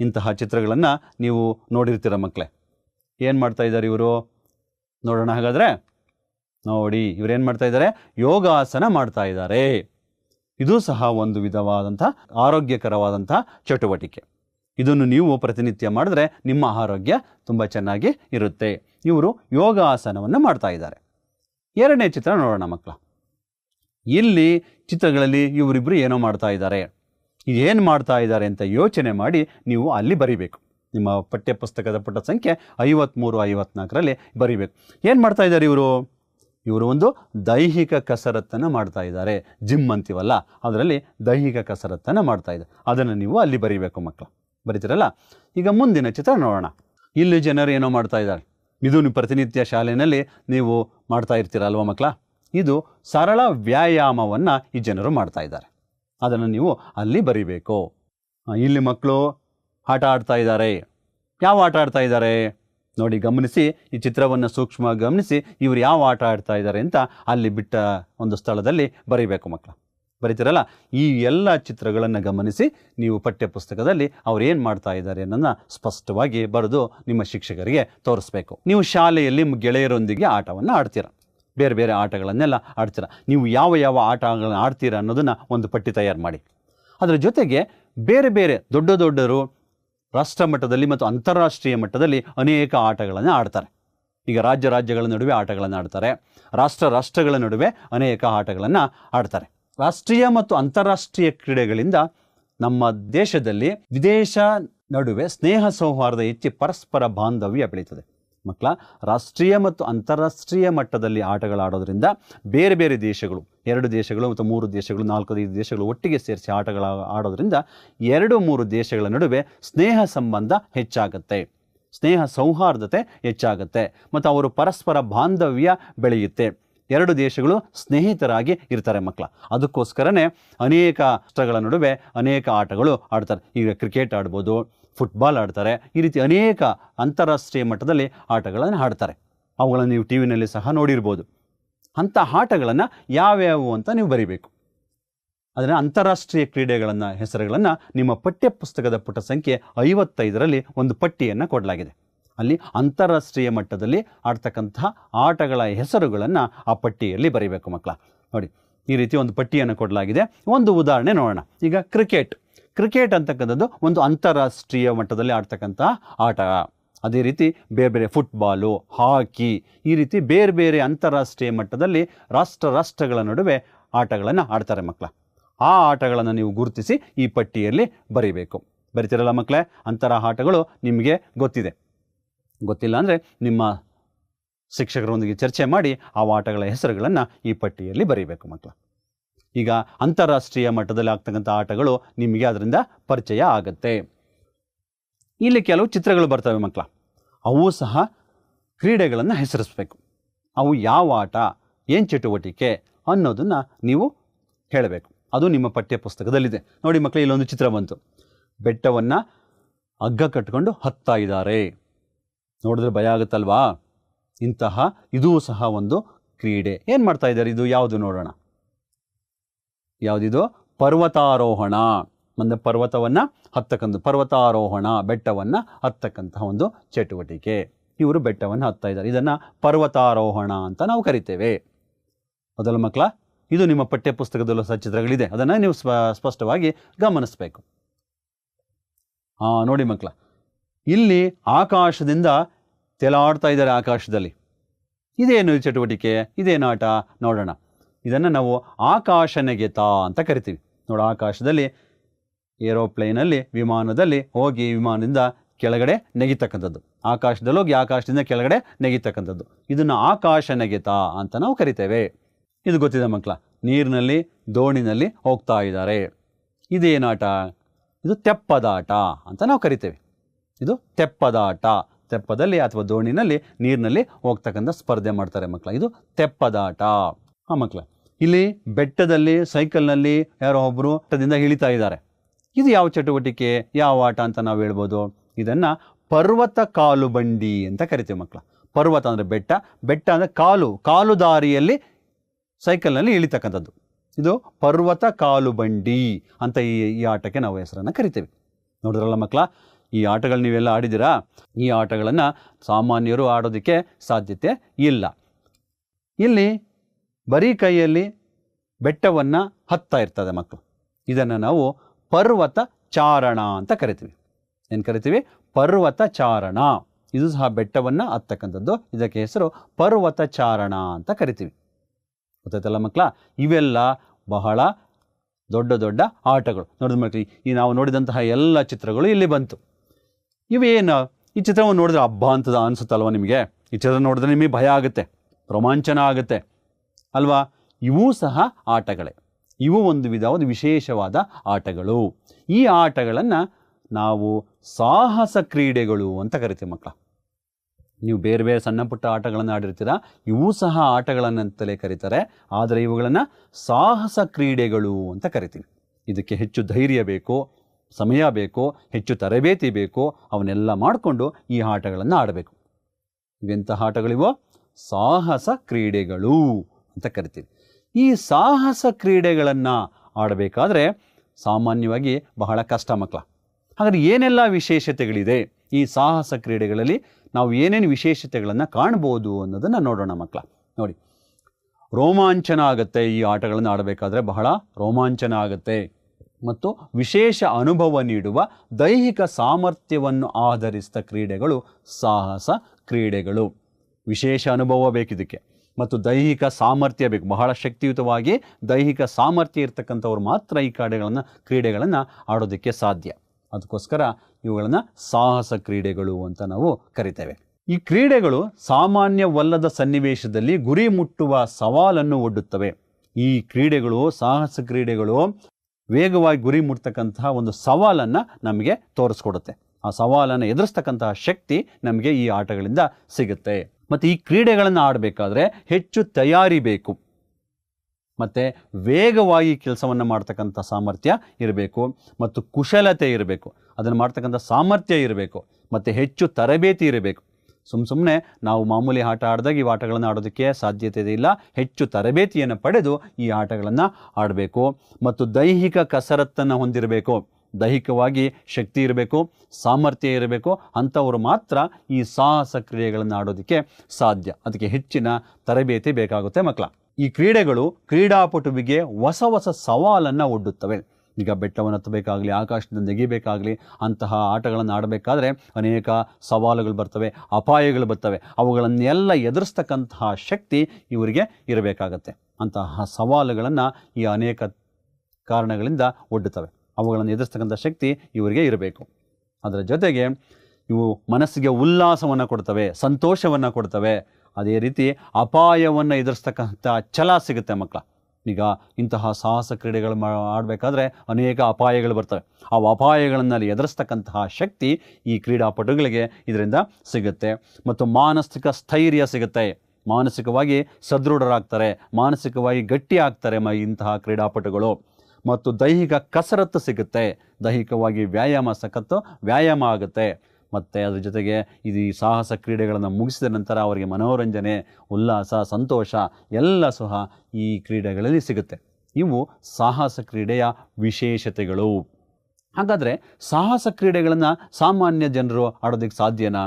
ಇಂತಹ ಚಿತ್ರಗಳನ್ನು ನೀವು ನೋಡಿರ್ತೀರ ಮಕ್ಕಳೇ. ಏನು ಮಾಡ್ತಾ ಇದ್ದಾರೆ ಇವರು? ನೋಡೋಣ ಹಾಗಾದರೆ. ನೋಡಿ, ಇವರೇನು ಮಾಡ್ತಾ ಇದ್ದಾರೆ? ಯೋಗಾಸನ ಮಾಡ್ತಾ ಇದ್ದಾರೆ. ಇದು ಸಹ ಒಂದು ವಿಧವಾದಂಥ ಆರೋಗ್ಯಕರವಾದಂಥ ಚಟುವಟಿಕೆ. ಇದನ್ನು ನೀವು ಪ್ರತಿನಿತ್ಯ ಮಾಡಿದ್ರೆ ನಿಮ್ಮ ಆರೋಗ್ಯ ತುಂಬ ಚೆನ್ನಾಗಿ ಇರುತ್ತೆ. ಇವರು ಯೋಗಾಸನವನ್ನು ಮಾಡ್ತಾ ಇದ್ದಾರೆ. ಎರಡನೇ ಚಿತ್ರ ನೋಡೋಣ ಮಕ್ಕಳ. ಇಲ್ಲಿ ಚಿತ್ರಗಳಲ್ಲಿ ಇವರಿಬ್ಬರು ಏನೋ ಮಾಡ್ತಾ ಇದ್ದಾರೆ. ಏನು ಮಾಡ್ತಾ ಇದ್ದಾರೆ ಅಂತ ಯೋಚನೆ ಮಾಡಿ ನೀವು ಅಲ್ಲಿ ಬರಿಬೇಕು. ನಿಮ್ಮ ಪಠ್ಯಪುಸ್ತಕದ ಪುಟ ಸಂಖ್ಯೆ ಐವತ್ತ್ಮೂರು ಐವತ್ನಾಲ್ಕರಲ್ಲಿ ಬರಿಬೇಕು. ಏನು ಮಾಡ್ತಾ ಇದ್ದಾರೆ ಇವರು? ಇವರು ಒಂದು ದೈಹಿಕ ಕಸರತ್ತನ್ನು ಮಾಡ್ತಾ ಇದ್ದಾರೆ. ಜಿಮ್ ಅಂತೀವಲ್ಲ, ಅದರಲ್ಲಿ ದೈಹಿಕ ಕಸರತ್ತನ್ನು ಮಾಡ್ತಾ ಇದ್ದಾರೆ ಅದನ್ನು ನೀವು ಅಲ್ಲಿ ಬರಿಬೇಕು ಮಕ್ಕಳು ಬರೀತೀರಲ್ಲ? ಈಗ ಮುಂದಿನ ಚಿತ್ರ ನೋಡೋಣ. ಇಲ್ಲಿ ಜನರು ಏನೋ ಮಾಡ್ತಾ ಇದ್ದಾರೆ. ಇದು ನೀವು ಪ್ರತಿನಿತ್ಯ ಶಾಲೆಯಲ್ಲಿ ನೀವು ಮಾಡ್ತಾ ಇರ್ತೀರ ಅಲ್ವಾ ಮಕ್ಕಳ ಇದು ಸರಳ ವ್ಯಾಯಾಮವನ್ನು ಈ ಜನರು ಮಾಡ್ತಾ ಇದ್ದಾರೆ. ಅದನ್ನು ನೀವು ಅಲ್ಲಿ ಬರಿಬೇಕು. ಇಲ್ಲಿ ಮಕ್ಕಳು ಆಟ ಆಡ್ತಾ ಇದ್ದಾರೆ. ಯಾವ ಆಟ ಆಡ್ತಾ ಇದ್ದಾರೆ? ನೋಡಿ ಗಮನಿಸಿ, ಈ ಚಿತ್ರವನ್ನು ಸೂಕ್ಷ್ಮವಾಗಿ ಗಮನಿಸಿ, ಇವರು ಯಾವ ಆಟ ಆಡ್ತಾ ಇದ್ದಾರೆ ಅಂತ ಅಲ್ಲಿ ಬಿಟ್ಟ ಒಂದು ಸ್ಥಳದಲ್ಲಿ ಬರೀಬೇಕು ಮಕ್ಕಳು ಬರೀತೀರಲ್ಲ, ಈ ಎಲ್ಲ ಚಿತ್ರಗಳನ್ನು ಗಮನಿಸಿ, ನೀವು ಪಠ್ಯಪುಸ್ತಕದಲ್ಲಿ ಅವ್ರು ಏನು ಮಾಡ್ತಾ ಇದ್ದಾರೆ ಅನ್ನೋದನ್ನ ಸ್ಪಷ್ಟವಾಗಿ ಬರೆದು ನಿಮ್ಮ ಶಿಕ್ಷಕರಿಗೆ ತೋರಿಸ್ಬೇಕು. ನೀವು ಶಾಲೆಯಲ್ಲಿ ಗೆಳೆಯರೊಂದಿಗೆ ಆಟವನ್ನು ಆಡ್ತೀರ. ಬೇರೆ ಬೇರೆ ಆಟಗಳನ್ನೆಲ್ಲ ಆಡ್ತೀರ. ನೀವು ಯಾವ ಯಾವ ಆಟಗಳನ್ನು ಆಡ್ತೀರ ಅನ್ನೋದನ್ನು ಒಂದು ಪಟ್ಟಿ ತಯಾರು ಮಾಡಿ. ಅದರ ಜೊತೆಗೆ ಬೇರೆ ಬೇರೆ ದೊಡ್ಡ ದೊಡ್ಡರು ರಾಷ್ಟ್ರ ಮಟ್ಟದಲ್ಲಿ ಮತ್ತು ಅಂತಾರಾಷ್ಟ್ರೀಯ ಮಟ್ಟದಲ್ಲಿ ಅನೇಕ ಆಟಗಳನ್ನು ಆಡ್ತಾರೆ. ಈಗ ರಾಜ್ಯ ರಾಜ್ಯಗಳ ನಡುವೆ ಆಟಗಳನ್ನು ಆಡ್ತಾರೆ. ರಾಷ್ಟ್ರ ರಾಷ್ಟ್ರಗಳ ನಡುವೆ ಅನೇಕ ಆಟಗಳನ್ನು ಆಡ್ತಾರೆ. ರಾಷ್ಟ್ರೀಯ ಮತ್ತು ಅಂತಾರಾಷ್ಟ್ರೀಯ ಕ್ರೀಡೆಗಳಿಂದ ನಮ್ಮ ದೇಶದಲ್ಲಿ ವಿದೇಶ ನಡುವೆ ಸ್ನೇಹ ಸೌಹಾರ್ದ ಹೆಚ್ಚಿ ಪರಸ್ಪರ ಬಾಂಧವ್ಯ ಬೆಳೀತದೆ. ಮಕ್ಕಳ ರಾಷ್ಟ್ರೀಯ ಮತ್ತು ಅಂತಾರಾಷ್ಟ್ರೀಯ ಮಟ್ಟದಲ್ಲಿ ಆಟಗಳಾಡೋದ್ರಿಂದ ಬೇರೆ ಬೇರೆ ದೇಶಗಳು, ಎರಡು ದೇಶಗಳು ಮತ್ತು ಮೂರು ದೇಶಗಳು, ನಾಲ್ಕು ಐದು ದೇಶಗಳು ಒಟ್ಟಿಗೆ ಸೇರಿಸಿ ಆಟಗಳ ಆಡೋದ್ರಿಂದ ಎರಡು ಮೂರು ದೇಶಗಳ ನಡುವೆ ಸ್ನೇಹ ಸಂಬಂಧ ಹೆಚ್ಚಾಗುತ್ತೆ. ಸ್ನೇಹ ಸೌಹಾರ್ದತೆ ಹೆಚ್ಚಾಗುತ್ತೆ ಮತ್ತು ಅವರು ಪರಸ್ಪರ ಬಾಂಧವ್ಯ ಬೆಳೆಯುತ್ತೆ. ಎರಡು ದೇಶಗಳು ಸ್ನೇಹಿತರಾಗಿ ಇರ್ತಾರೆ ಮಕ್ಕಳ. ಅದಕ್ಕೋಸ್ಕರನೇ ಅನೇಕ ರಾಷ್ಟ್ರಗಳ ನಡುವೆ ಅನೇಕ ಆಟಗಳು ಆಡ್ತಾರೆ. ಈಗ ಕ್ರಿಕೆಟ್ ಆಡ್ಬೋದು ಫುಟ್ಬಾಲ್ ಆಡ್ತಾರೆ. ಈ ರೀತಿ ಅನೇಕ ಅಂತಾರಾಷ್ಟ್ರೀಯ ಮಟ್ಟದಲ್ಲಿ ಆಟಗಳನ್ನು ಆಡ್ತಾರೆ. ಅವುಗಳನ್ನು ನೀವು ಟಿ ವಿನಲ್ಲಿ ಸಹ ನೋಡಿರ್ಬೋದು. ಅಂಥ ಆಟಗಳನ್ನು ಯಾವ್ಯಾವು ಅಂತ ನೀವು ಬರಿಬೇಕು. ಅದನ್ನು ಅಂತಾರಾಷ್ಟ್ರೀಯ ಕ್ರೀಡೆಗಳನ್ನು ಹೆಸರುಗಳನ್ನು ನಿಮ್ಮ ಪಠ್ಯ ಪುಸ್ತಕದ ಪುಟ ಸಂಖ್ಯೆ ಐವತ್ತೈದರಲ್ಲಿ ಒಂದು ಪಟ್ಟಿಯನ್ನು ಕೊಡಲಾಗಿದೆ. ಅಲ್ಲಿ ಅಂತಾರಾಷ್ಟ್ರೀಯ ಮಟ್ಟದಲ್ಲಿ ಆಡ್ತಕ್ಕಂತಹ ಆಟಗಳ ಹೆಸರುಗಳನ್ನು ಆ ಪಟ್ಟಿಯಲ್ಲಿ ಬರೀಬೇಕು ಮಕ್ಕಳ. ನೋಡಿ, ಈ ರೀತಿ ಒಂದು ಪಟ್ಟಿಯನ್ನು ಕೊಡಲಾಗಿದೆ. ಒಂದು ಉದಾಹರಣೆ ನೋಡೋಣ. ಈಗ ಕ್ರಿಕೆಟ್. ಕ್ರಿಕೆಟ್ ಅಂತಕ್ಕಂಥದ್ದು ಒಂದು ಅಂತಾರಾಷ್ಟ್ರೀಯ ಮಟ್ಟದಲ್ಲಿ ಆಡ್ತಕ್ಕಂಥ ಆಟ. ಅದೇ ರೀತಿ ಬೇರೆ ಬೇರೆ ಫುಟ್ಬಾಲು, ಹಾಕಿ ಈ ರೀತಿ ಬೇರೆ ಬೇರೆ ಅಂತಾರಾಷ್ಟ್ರೀಯ ಮಟ್ಟದಲ್ಲಿ ರಾಷ್ಟ್ರ ರಾಷ್ಟ್ರಗಳ ನಡುವೆ ಆಟಗಳನ್ನು ಆಡ್ತಾರೆ ಮಕ್ಕಳ ಆ ಆಟಗಳನ್ನು ನೀವು ಗುರುತಿಸಿ ಈ ಪಟ್ಟಿಯಲ್ಲಿ ಬರೀಬೇಕು. ಬರಿತಿರಲ್ಲ ಮಕ್ಕಳೇ ಅಂತರ ಆಟಗಳು ನಿಮಗೆ ಗೊತ್ತಿದೆ. ಗೊತ್ತಿಲ್ಲ ಅಂದರೆ ನಿಮ್ಮ ಶಿಕ್ಷಕರೊಂದಿಗೆ ಚರ್ಚೆ ಮಾಡಿ ಆ ಆಟಗಳ ಹೆಸರುಗಳನ್ನು ಈ ಪಟ್ಟಿಯಲ್ಲಿ ಬರೀಬೇಕು ಮಕ್ಕಳು ಈಗ ಅಂತಾರಾಷ್ಟ್ರೀಯ ಮಟ್ಟದಲ್ಲಿ ಆಗ್ತಕ್ಕಂಥ ಆಟಗಳು ನಿಮಗೆ ಅದರಿಂದ ಪರಿಚಯ ಆಗುತ್ತೆ. ಇಲ್ಲಿ ಕೆಲವು ಚಿತ್ರಗಳು ಬರ್ತವೆ ಮಕ್ಕಳ. ಅವು ಸಹ ಕ್ರೀಡೆಗಳನ್ನು ಹೆಸರಿಸಬೇಕು. ಅವು ಯಾವ ಆಟ, ಏನು ಚಟುವಟಿಕೆ ಅನ್ನೋದನ್ನು ನೀವು ಹೇಳಬೇಕು. ಅದು ನಿಮ್ಮ ಪಠ್ಯ ಪುಸ್ತಕದಲ್ಲಿದೆ ನೋಡಿ ಮಕ್ಕಳು, ಇಲ್ಲೊಂದು ಚಿತ್ರ ಬಂತು. ಬೆಟ್ಟವನ್ನು ಹಗ್ಗ ಕಟ್ಕೊಂಡು ಹತ್ತಾ ಇದ್ದಾರೆ. ನೋಡಿದ್ರೆ ಭಯ ಆಗುತ್ತಲ್ವಾ? ಇಂತಹ ಇದೂ ಸಹ ಒಂದು ಕ್ರೀಡೆ. ಏನು ಮಾಡ್ತಾ ಇದ್ದಾರೆ? ಇದು ಯಾವುದು ನೋಡೋಣ? ಯಾವುದಿದು? ಪರ್ವತಾರೋಹಣ. ಒಂದು ಪರ್ವತವನ್ನು ಹತ್ತಕ್ಕಂಥ ಪರ್ವತಾರೋಹಣ, ಬೆಟ್ಟವನ್ನು ಹತ್ತಕ್ಕಂತಹ ಒಂದು ಚಟುವಟಿಕೆ. ಇವರು ಬೆಟ್ಟವನ್ನು ಹತ್ತಾ ಇದ್ದಾರೆ. ಇದನ್ನು ಪರ್ವತಾರೋಹಣ ಅಂತ ನಾವು ಕರಿತೇವೆ. ಮೊದಲ ಮಕ್ಕಳ ಇದು ನಿಮ್ಮ ಪಠ್ಯಪುಸ್ತಕದಲ್ಲೂ ಸಹ ಚಿತ್ರಗಳಿದೆ. ಅದನ್ನು ನೀವು ಸ್ಪ, ಸ್ಪಷ್ಟವಾಗಿ ಗಮನಿಸಬೇಕು. ಹಾಂ ನೋಡಿ ಮಕ್ಕಳ ಇಲ್ಲಿ ಆಕಾಶದಿಂದ ತೆಲಾಡ್ತಾ ಇದ್ದಾರೆ ಆಕಾಶದಲ್ಲಿ. ಇದೇನು ಚಟುವಟಿಕೆ? ಇದೇನು ಆಟ ನೋಡೋಣ. ಇದನ್ನು ನಾವು ಆಕಾಶ ನೆಗೆತ ಅಂತ ಕರಿತೀವಿ. ನೋಡು, ಆಕಾಶದಲ್ಲಿ ಏರೋಪ್ಲೇನಲ್ಲಿ, ವಿಮಾನದಲ್ಲಿ ಹೋಗಿ ವಿಮಾನದಿಂದ ಕೆಳಗಡೆ ನೆಗಿತಕ್ಕಂಥದ್ದು. ಆಕಾಶದಲ್ಲಿ ಹೋಗಿ ಆಕಾಶದಿಂದ ಕೆಳಗಡೆ ನೆಗಿತಕ್ಕಂಥದ್ದು. ಇದನ್ನು ಆಕಾಶ ನೆಗೆತ ಅಂತ ನಾವು ಕರಿತೇವೆ. ಇದು ಗೊತ್ತಿದೆ ಮಕ್ಕಳ, ನೀರಿನಲ್ಲಿ, ದೋಣಿನಲ್ಲಿ ಹೋಗ್ತಾ ಇದ್ದಾರೆ. ಇದೇನಾಟ ಇದು ತೆಪ್ಪದಾಟ ಅಂತ ನಾವು ಕರಿತೇವೆ. ಇದು ತೆಪ್ಪದಾಟ. ತೆಪ್ಪದಲ್ಲಿ ಅಥವಾ ದೋಣಿನಲ್ಲಿ, ನೀರಿನಲ್ಲಿ ಹೋಗ್ತಕ್ಕಂಥ ಸ್ಪರ್ಧೆ ಮಾಡ್ತಾರೆ ಮಕ್ಕಳ, ಇದು ತೆಪ್ಪದಾಟ. ಹಾಂ ಮಕ್ಕಳ ಇಲ್ಲಿ ಬೆಟ್ಟದಲ್ಲಿ, ಸೈಕಲ್ನಲ್ಲಿ ಯಾರೋ ಒಬ್ಬರು ಬೆಟ್ಟದಿಂದ ಇಳಿತಾ ಇದ್ದಾರೆ. ಇದು ಯಾವ ಚಟುವಟಿಕೆ, ಯಾವ ಆಟ ಅಂತ ನಾವು ಹೇಳ್ಬೋದು. ಇದನ್ನು ಪರ್ವತ ಕಾಲು ಬಂಡಿ ಅಂತ ಕರಿತೀವಿ ಮಕ್ಕಳ ಪರ್ವತ ಅಂದರೆ ಬೆಟ್ಟ. ಬೆಟ್ಟ ಅಂದರೆ ಕಾಲು ಕಾಲು ದಾರಿಯಲ್ಲಿ ಸೈಕಲ್ನಲ್ಲಿ ಇಳಿತಕ್ಕಂಥದ್ದು. ಇದು ಪರ್ವತ ಕಾಲು ಬಂಡಿ ಅಂತ ಈ ಈ ಆಟಕ್ಕೆ ನಾವು ಹೆಸರನ್ನು ಕರಿತೀವಿ. ನೋಡಿದ್ರಲ್ಲ ಮಕ್ಕಳ ಈ ಆಟಗಳು ನೀವೆಲ್ಲ ಆಡಿದ್ದೀರಾ? ಈ ಆಟಗಳನ್ನು ಸಾಮಾನ್ಯರು ಆಡೋದಕ್ಕೆ ಸಾಧ್ಯತೆ ಇಲ್ಲ. ಇಲ್ಲಿ ಬರೀ ಕೈಯಲ್ಲಿ ಬೆಟ್ಟವನ್ನು ಹತ್ತಾ ಇರ್ತದೆ ಮಕ್ಕಳು. ಇದನ್ನು ನಾವು ಪರ್ವತ ಚಾರಣ ಅಂತ ಕರಿತೀವಿ. ಏನು ಕರಿತೀವಿ? ಪರ್ವತ ಚಾರಣ. ಇದು ಸಹ ಬೆಟ್ಟವನ್ನು ಹತ್ತಕ್ಕಂಥದ್ದು. ಇದಕ್ಕೆ ಹೆಸರು ಪರ್ವತ ಚಾರಣ ಅಂತ ಕರಿತೀವಿ. ಗೊತ್ತಾಯ್ತಲ್ಲ ಮಕ್ಕಳ? ಇವೆಲ್ಲ ಬಹಳ ದೊಡ್ಡ ದೊಡ್ಡ ಆಟಗಳು. ನೋಡಿದ ಮಕ್ಕಳು, ಈ ನಾವು ನೋಡಿದಂತಹ ಎಲ್ಲ ಚಿತ್ರಗಳು ಇಲ್ಲಿ ಬಂತು. ಇವೇನು? ಈ ಚಿತ್ರವನ್ನು ನೋಡಿದ್ರೆ ಹಬ್ಬ ಅಂತದ ಅನಿಸುತ್ತಲ್ವ ನಿಮಗೆ? ಈ ಚಿತ್ರ ನೋಡಿದ್ರೆ ನಿಮಗೆ ಭಯ ಆಗುತ್ತೆ. ರೋಮಾಂಚನ ಆಗುತ್ತೆ. ಅಲ್ವಾ? ಇವೂ ಸಹ ಆಟಗಳೇ. ಇವು ಒಂದು ವಿಧವಾದ ವಿಶೇಷವಾದ ಆಟಗಳು. ಈ ಆಟಗಳನ್ನು ನಾವು ಸಾಹಸ ಕ್ರೀಡೆಗಳು ಅಂತ ಕರಿತೀವಿ ಮಕ್ಕಳ ನೀವು ಬೇರೆ ಬೇರೆ ಸಣ್ಣ ಪುಟ್ಟ ಆಟಗಳನ್ನು ಆಡಿರ್ತೀರ, ಇವೂ ಸಹ ಆಟಗಳನ್ನಂತಲೇ ಕರೀತಾರೆ. ಆದರೆ ಇವುಗಳನ್ನು ಸಾಹಸ ಕ್ರೀಡೆಗಳು ಅಂತ ಕರಿತೀವಿ. ಇದಕ್ಕೆ ಹೆಚ್ಚು ಧೈರ್ಯ ಬೇಕು, ಸಮಯ ಬೇಕು, ಹೆಚ್ಚು ತರಬೇತಿ ಬೇಕು, ಅವನ್ನೆಲ್ಲ ಮಾಡಿಕೊಂಡು ಈ ಆಟಗಳನ್ನು ಆಡಬೇಕು. ಇವೆಂತಹ ಆಟಗಳಿವೋ? ಸಾಹಸ ಕ್ರೀಡೆಗಳು. ಅಂತ ಕರಿತೀವಿ. ಈ ಸಾಹಸ ಕ್ರೀಡೆಗಳನ್ನು ಆಡಬೇಕಾದ್ರೆ ಸಾಮಾನ್ಯವಾಗಿ ಬಹಳ ಕಷ್ಟ ಮಕ್ಕಳ ಹಾಗಾದರೆ ಏನೆಲ್ಲ ವಿಶೇಷತೆಗಳಿದೆ? ಈ ಸಾಹಸ ಕ್ರೀಡೆಗಳಲ್ಲಿ ನಾವು ಏನೇನು ವಿಶೇಷತೆಗಳನ್ನು ಕಾಣ್ಬೋದು ಅನ್ನೋದನ್ನು ನೋಡೋಣ ಮಕ್ಕಳ ನೋಡಿ. ರೋಮಾಂಚನ ಆಗುತ್ತೆ ಈ ಆಟಗಳನ್ನು ಆಡಬೇಕಾದ್ರೆ ಬಹಳ ರೋಮಾಂಚನ ಆಗುತ್ತೆ. ಮತ್ತು ವಿಶೇಷ ಅನುಭವ ನೀಡುವ ದೈಹಿಕ ಸಾಮರ್ಥ್ಯವನ್ನು ಆಧರಿಸಿದ ಕ್ರೀಡೆಗಳು ಸಾಹಸ ಕ್ರೀಡೆಗಳು. ವಿಶೇಷ ಅನುಭವ ಬೇಕಿದಕ್ಕೆ. ಮತ್ತು ದೈಹಿಕ ಸಾಮರ್ಥ್ಯ ಬೇಕು. ಬಹಳ ಶಕ್ತಿಯುತವಾಗಿ ದೈಹಿಕ ಸಾಮರ್ಥ್ಯ ಇರ್ತಕ್ಕಂಥವ್ರು ಮಾತ್ರ ಈ ಕ್ರೀಡೆಗಳನ್ನು ಕ್ರೀಡೆಗಳನ್ನು ಆಡೋದಕ್ಕೆ ಸಾಧ್ಯ. ಅದಕ್ಕೋಸ್ಕರ ಇವುಗಳನ್ನು ಸಾಹಸ ಕ್ರೀಡೆಗಳು ಅಂತ ನಾವು ಕರಿತೇವೆ. ಈ ಕ್ರೀಡೆಗಳು ಸಾಮಾನ್ಯವಲ್ಲದ ಸನ್ನಿವೇಶದಲ್ಲಿ ಗುರಿ ಮುಟ್ಟುವ ಸವಾಲನ್ನು ಒಡ್ಡುತ್ತವೆ. ಈ ಕ್ರೀಡೆಗಳು, ಸಾಹಸ ಕ್ರೀಡೆಗಳು ವೇಗವಾಗಿ ಗುರಿ ಮುಟ್ತಕ್ಕಂತಹ ಒಂದು ಸವಾಲನ್ನು ನಮಗೆ ತೋರಿಸ್ಕೊಡುತ್ತೆ. ಆ ಸವಾಲನ್ನು ಎದುರಿಸ್ತಕ್ಕಂತಹ ಶಕ್ತಿ ನಮಗೆ ಈ ಆಟಗಳಿಂದ ಸಿಗುತ್ತೆ. ಮತ್ತು ಈ ಕ್ರೀಡೆಗಳನ್ನು ಆಡಬೇಕಾದ್ರೆ ಹೆಚ್ಚು ತಯಾರಿ ಬೇಕು. ಮತ್ತು ವೇಗವಾಗಿ ಕೆಲಸವನ್ನು ಮಾಡ್ತಕ್ಕಂಥ ಸಾಮರ್ಥ್ಯ ಇರಬೇಕು. ಮತ್ತು ಕುಶಲತೆ ಇರಬೇಕು. ಅದನ್ನು ಮಾಡ್ತಕ್ಕಂಥ ಸಾಮರ್ಥ್ಯ ಇರಬೇಕು. ಮತ್ತು ಹೆಚ್ಚು ತರಬೇತಿ ಇರಬೇಕು. ಸುಮ್ಮ ಸುಮ್ಮನೆ ನಾವು ಮಾಮೂಲಿ ಆಟ ಆಡಿದಾಗ ಈ ಆಟಗಳನ್ನು ಆಡೋದಕ್ಕೆ ಸಾಧ್ಯತೆ ಇಲ್ಲ. ಹೆಚ್ಚು ತರಬೇತಿಯನ್ನು ಪಡೆದು ಈ ಆಟಗಳನ್ನು ಆಡಬೇಕು. ಮತ್ತು ದೈಹಿಕ ಕಸರತ್ತನ್ನು ಹೊಂದಿರಬೇಕು. ದೈಹಿಕವಾಗಿ ಶಕ್ತಿ ಇರಬೇಕು, ಸಾಮರ್ಥ್ಯ ಇರಬೇಕು, ಅಂಥವರು ಮಾತ್ರ ಈ ಸಾಹಸ ಕ್ರೀಡೆಗಳನ್ನು ಆಡೋದಕ್ಕೆ ಸಾಧ್ಯ. ಅದಕ್ಕೆ ಹೆಚ್ಚಿನ ತರಬೇತಿ ಬೇಕಾಗುತ್ತೆ ಮಕ್ಕಳ. ಈ ಕ್ರೀಡೆಗಳು ಕ್ರೀಡಾಪಟುವಿಗೆ ಹೊಸ ಹೊಸ ಸವಾಲನ್ನು ಒಡ್ಡುತ್ತವೆ. ಈಗ ಬೆಟ್ಟವನ್ನು ಹತ್ತಬೇಕಾಗಲಿ, ಆಕಾಶದಿಂದ ನೆಗಿಬೇಕಾಗಲಿ, ಅಂತಹ ಆಟಗಳನ್ನು ಆಡಬೇಕಾದ್ರೆ ಅನೇಕ ಸವಾಲುಗಳು ಬರ್ತವೆ, ಅಪಾಯಗಳು ಬರ್ತವೆ. ಅವುಗಳನ್ನೆಲ್ಲ ಎದುರಿಸ್ತಕ್ಕಂತಹ ಶಕ್ತಿ ಇವರಿಗೆ ಇರಬೇಕಾಗತ್ತೆ. ಅಂತಹ ಸವಾಲುಗಳನ್ನು ಈ ಅನೇಕ ಕಾರಣಗಳಿಂದ ಒಡ್ಡುತ್ತವೆ. ಅವುಗಳನ್ನು ಎದುರಿಸ್ತಕ್ಕಂಥ ಶಕ್ತಿ ಇವರಿಗೆ ಇರಬೇಕು. ಅದರ ಜೊತೆಗೆ ಇವು ಮನಸ್ಸಿಗೆ ಉಲ್ಲಾಸವನ್ನು ಕೊಡ್ತವೆ, ಸಂತೋಷವನ್ನು ಕೊಡ್ತವೆ. ಅದೇ ರೀತಿ ಅಪಾಯವನ್ನು ಎದುರಿಸ್ತಕ್ಕಂಥ ಛಲ ಸಿಗುತ್ತೆ ಮಕ್ಕಳ. ಈಗ ಇಂತಹ ಸಾಹಸ ಕ್ರೀಡೆಗಳು ಆಡಬೇಕಾದ್ರೆ ಅನೇಕ ಅಪಾಯಗಳು ಬರ್ತವೆ. ಆ ಅಪಾಯಗಳನ್ನು ಎದುರಿಸ್ತಕ್ಕಂತಹ ಶಕ್ತಿ ಈ ಕ್ರೀಡಾಪಟುಗಳಿಗೆ ಇದರಿಂದ ಸಿಗುತ್ತೆ. ಮತ್ತು ಮಾನಸಿಕ ಸ್ಥೈರ್ಯ ಸಿಗುತ್ತೆ. ಮಾನಸಿಕವಾಗಿ ಸದೃಢರಾಗ್ತಾರೆ, ಮಾನಸಿಕವಾಗಿ ಗಟ್ಟಿ ಆಗ್ತಾರೆ ಇಂತಹ ಕ್ರೀಡಾಪಟುಗಳು. ಮತ್ತು ದೈಹಿಕ ಕಸರತ್ತು ಸಿಗುತ್ತೆ. ದೈಹಿಕವಾಗಿ ವ್ಯಾಯಾಮ ಸಖತ್ತು, ವ್ಯಾಯಾಮ ಆಗುತ್ತೆ. ಮತ್ತು ಅದ್ರ ಜೊತೆಗೆ ಇದು ಈ ಸಾಹಸ ಕ್ರೀಡೆಗಳನ್ನು ಮುಗಿಸಿದ ನಂತರ ಅವರಿಗೆ ಮನೋರಂಜನೆ, ಉಲ್ಲಾಸ, ಸಂತೋಷ ಎಲ್ಲ ಸಹ ಈ ಕ್ರೀಡೆಗಳಲ್ಲಿ ಸಿಗುತ್ತೆ. ಇವು ಸಾಹಸ ಕ್ರೀಡೆಯ ವಿಶೇಷತೆಗಳು. ಹಾಗಾದರೆ ಸಾಹಸ ಕ್ರೀಡೆಗಳನ್ನು ಸಾಮಾನ್ಯ ಜನರು ಆಡೋದಕ್ಕೆ ಸಾಧ್ಯನಾ?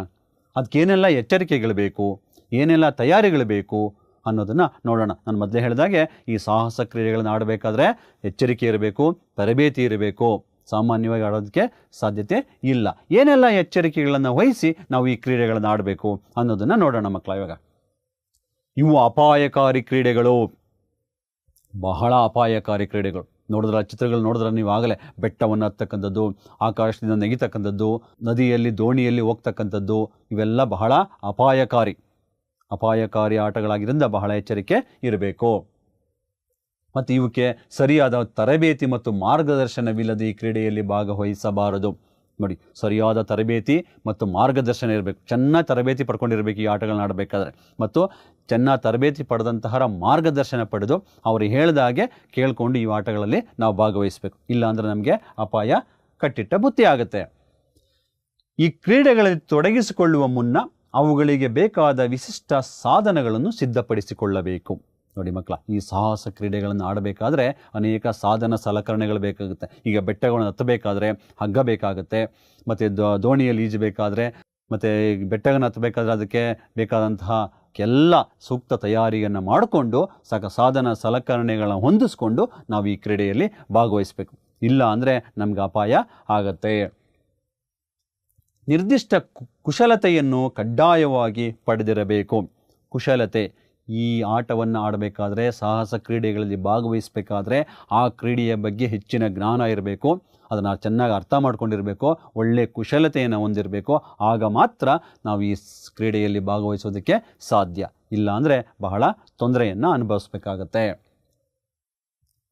ಅದಕ್ಕೇನೆಲ್ಲ ಎಚ್ಚರಿಕೆಗಳು ಬೇಕು? ಏನೆಲ್ಲ ತಯಾರಿಗಳು ಬೇಕು? ಅನ್ನೋದನ್ನು ನೋಡೋಣ. ನಾನು ಮೊದಲೇ ಹೇಳಿದಾಗೆ, ಈ ಸಾಹಸ ಕ್ರೀಡೆಗಳನ್ನು ಆಡಬೇಕಾದ್ರೆ ಎಚ್ಚರಿಕೆ ಇರಬೇಕು, ತರಬೇತಿ ಇರಬೇಕು. ಸಾಮಾನ್ಯವಾಗಿ ಆಡೋದಕ್ಕೆ ಸಾಧ್ಯತೆ ಇಲ್ಲ. ಏನೆಲ್ಲ ಎಚ್ಚರಿಕೆಗಳನ್ನು ವಹಿಸಿ ನಾವು ಈ ಕ್ರೀಡೆಗಳನ್ನು ಆಡಬೇಕು ಅನ್ನೋದನ್ನು ನೋಡೋಣ ಮಕ್ಕಳ ಇವಾಗ. ಇವು ಅಪಾಯಕಾರಿ ಕ್ರೀಡೆಗಳು. ಬಹಳ ಅಪಾಯಕಾರಿ ಕ್ರೀಡೆಗಳು. ನೋಡಿದ್ರ, ಚಿತ್ರಗಳು ನೋಡಿದ್ರೆ ನೀವು ಆಗಲೇ. ಬೆಟ್ಟವನ್ನು ಹತ್ತಕ್ಕಂಥದ್ದು, ಆಕಾಶದಿಂದ ನೆಗಿತಕ್ಕಂಥದ್ದು, ನದಿಯಲ್ಲಿ ದೋಣಿಯಲ್ಲಿ ಹೋಗ್ತಕ್ಕಂಥದ್ದು, ಇವೆಲ್ಲ ಬಹಳ ಅಪಾಯಕಾರಿ. ಅಪಾಯಕಾರಿ ಆಟಗಳಾಗಿದ್ದರಿಂದ ಬಹಳ ಎಚ್ಚರಿಕೆ ಇರಬೇಕು. ಮತ್ತು ಇವಕ್ಕೆ ಸರಿಯಾದ ತರಬೇತಿ ಮತ್ತು ಮಾರ್ಗದರ್ಶನವಿಲ್ಲದೆ ಈ ಕ್ರೀಡೆಯಲ್ಲಿ ಭಾಗವಹಿಸಬಾರದು. ನೋಡಿ, ಸರಿಯಾದ ತರಬೇತಿ ಮತ್ತು ಮಾರ್ಗದರ್ಶನ ಇರಬೇಕು. ಚೆನ್ನಾಗಿ ತರಬೇತಿ ಪಡ್ಕೊಂಡಿರಬೇಕು ಈ ಆಟಗಳನ್ನ ಆಡಬೇಕಾದ್ರೆ. ಮತ್ತು ಚೆನ್ನಾಗಿ ತರಬೇತಿ ಪಡೆದಂತಹ ಮಾರ್ಗದರ್ಶನ ಪಡೆದು ಅವರು ಹೇಳಿದ ಹಾಗೆ ಕೇಳಿಕೊಂಡು ಈ ಆಟಗಳಲ್ಲಿ ನಾವು ಭಾಗವಹಿಸಬೇಕು. ಇಲ್ಲಾಂದರೆ ನಮಗೆ ಅಪಾಯ ಕಟ್ಟಿಟ್ಟ ಬುತ್ತಿ ಆಗುತ್ತೆ. ಈ ಕ್ರೀಡೆಗಳಲ್ಲಿ ತೊಡಗಿಸಿಕೊಳ್ಳುವ ಮುನ್ನ ಅವುಗಳಿಗೆ ಬೇಕಾದ ವಿಶಿಷ್ಟ ಸಾಧನಗಳನ್ನು ಸಿದ್ಧಪಡಿಸಿಕೊಳ್ಳಬೇಕು. ನೋಡಿ ಮಕ್ಕಳ, ಈ ಸಾಹಸ ಕ್ರೀಡೆಗಳನ್ನು ಆಡಬೇಕಾದ್ರೆ ಅನೇಕ ಸಾಧನ ಸಲಕರಣೆಗಳು ಬೇಕಾಗುತ್ತೆ. ಈಗ ಬೆಟ್ಟಗಳನ್ನು ಹತ್ತಬೇಕಾದ್ರೆ ಹಗ್ಗ ಬೇಕಾಗುತ್ತೆ, ಮತ್ತು ದೋಣಿಯಲ್ಲಿ ಈಜಬೇಕಾದ್ರೆ, ಮತ್ತು ಬೆಟ್ಟಗಳನ್ನು ಹತ್ತಬೇಕಾದ್ರೆ ಅದಕ್ಕೆ ಬೇಕಾದಂತಹ ಎಲ್ಲ ಸೂಕ್ತ ತಯಾರಿಯನ್ನು ಮಾಡಿಕೊಂಡು ಸಾಕ, ಸಾಧನ ಸಲಕರಣೆಗಳನ್ನು ಹೊಂದಿಸ್ಕೊಂಡು ನಾವು ಈ ಕ್ರೀಡೆಯಲ್ಲಿ ಭಾಗವಹಿಸಬೇಕು. ಇಲ್ಲ ಅಂದರೆ ನಮ್ಗೆ ಅಪಾಯ ಆಗತ್ತೆ. ನಿರ್ದಿಷ್ಟ ಕುಶಲತೆಯನ್ನು ಕಡ್ಡಾಯವಾಗಿ ಪಡೆದಿರಬೇಕು. ಕುಶಲತೆ, ಈ ಆಟವನ್ನು ಆಡಬೇಕಾದ್ರೆ, ಸಾಹಸ ಕ್ರೀಡೆಗಳಲ್ಲಿ ಭಾಗವಹಿಸಬೇಕಾದ್ರೆ, ಆ ಕ್ರೀಡೆಯ ಬಗ್ಗೆ ಹೆಚ್ಚಿನ ಜ್ಞಾನ ಇರಬೇಕು. ಅದನ್ನು ಚೆನ್ನಾಗಿ ಅರ್ಥ ಮಾಡ್ಕೊಂಡಿರಬೇಕು ಒಳ್ಳೆಯ ಕುಶಲತೆಯನ್ನು ಹೊಂದಿರಬೇಕು. ಆಗ ಮಾತ್ರ ನಾವು ಈ ಕ್ರೀಡೆಯಲ್ಲಿ ಭಾಗವಹಿಸೋದಕ್ಕೆ ಸಾಧ್ಯ. ಇಲ್ಲಾಂದರೆ ಬಹಳ ತೊಂದರೆಯನ್ನು ಅನುಭವಿಸ್ಬೇಕಾಗತ್ತೆ.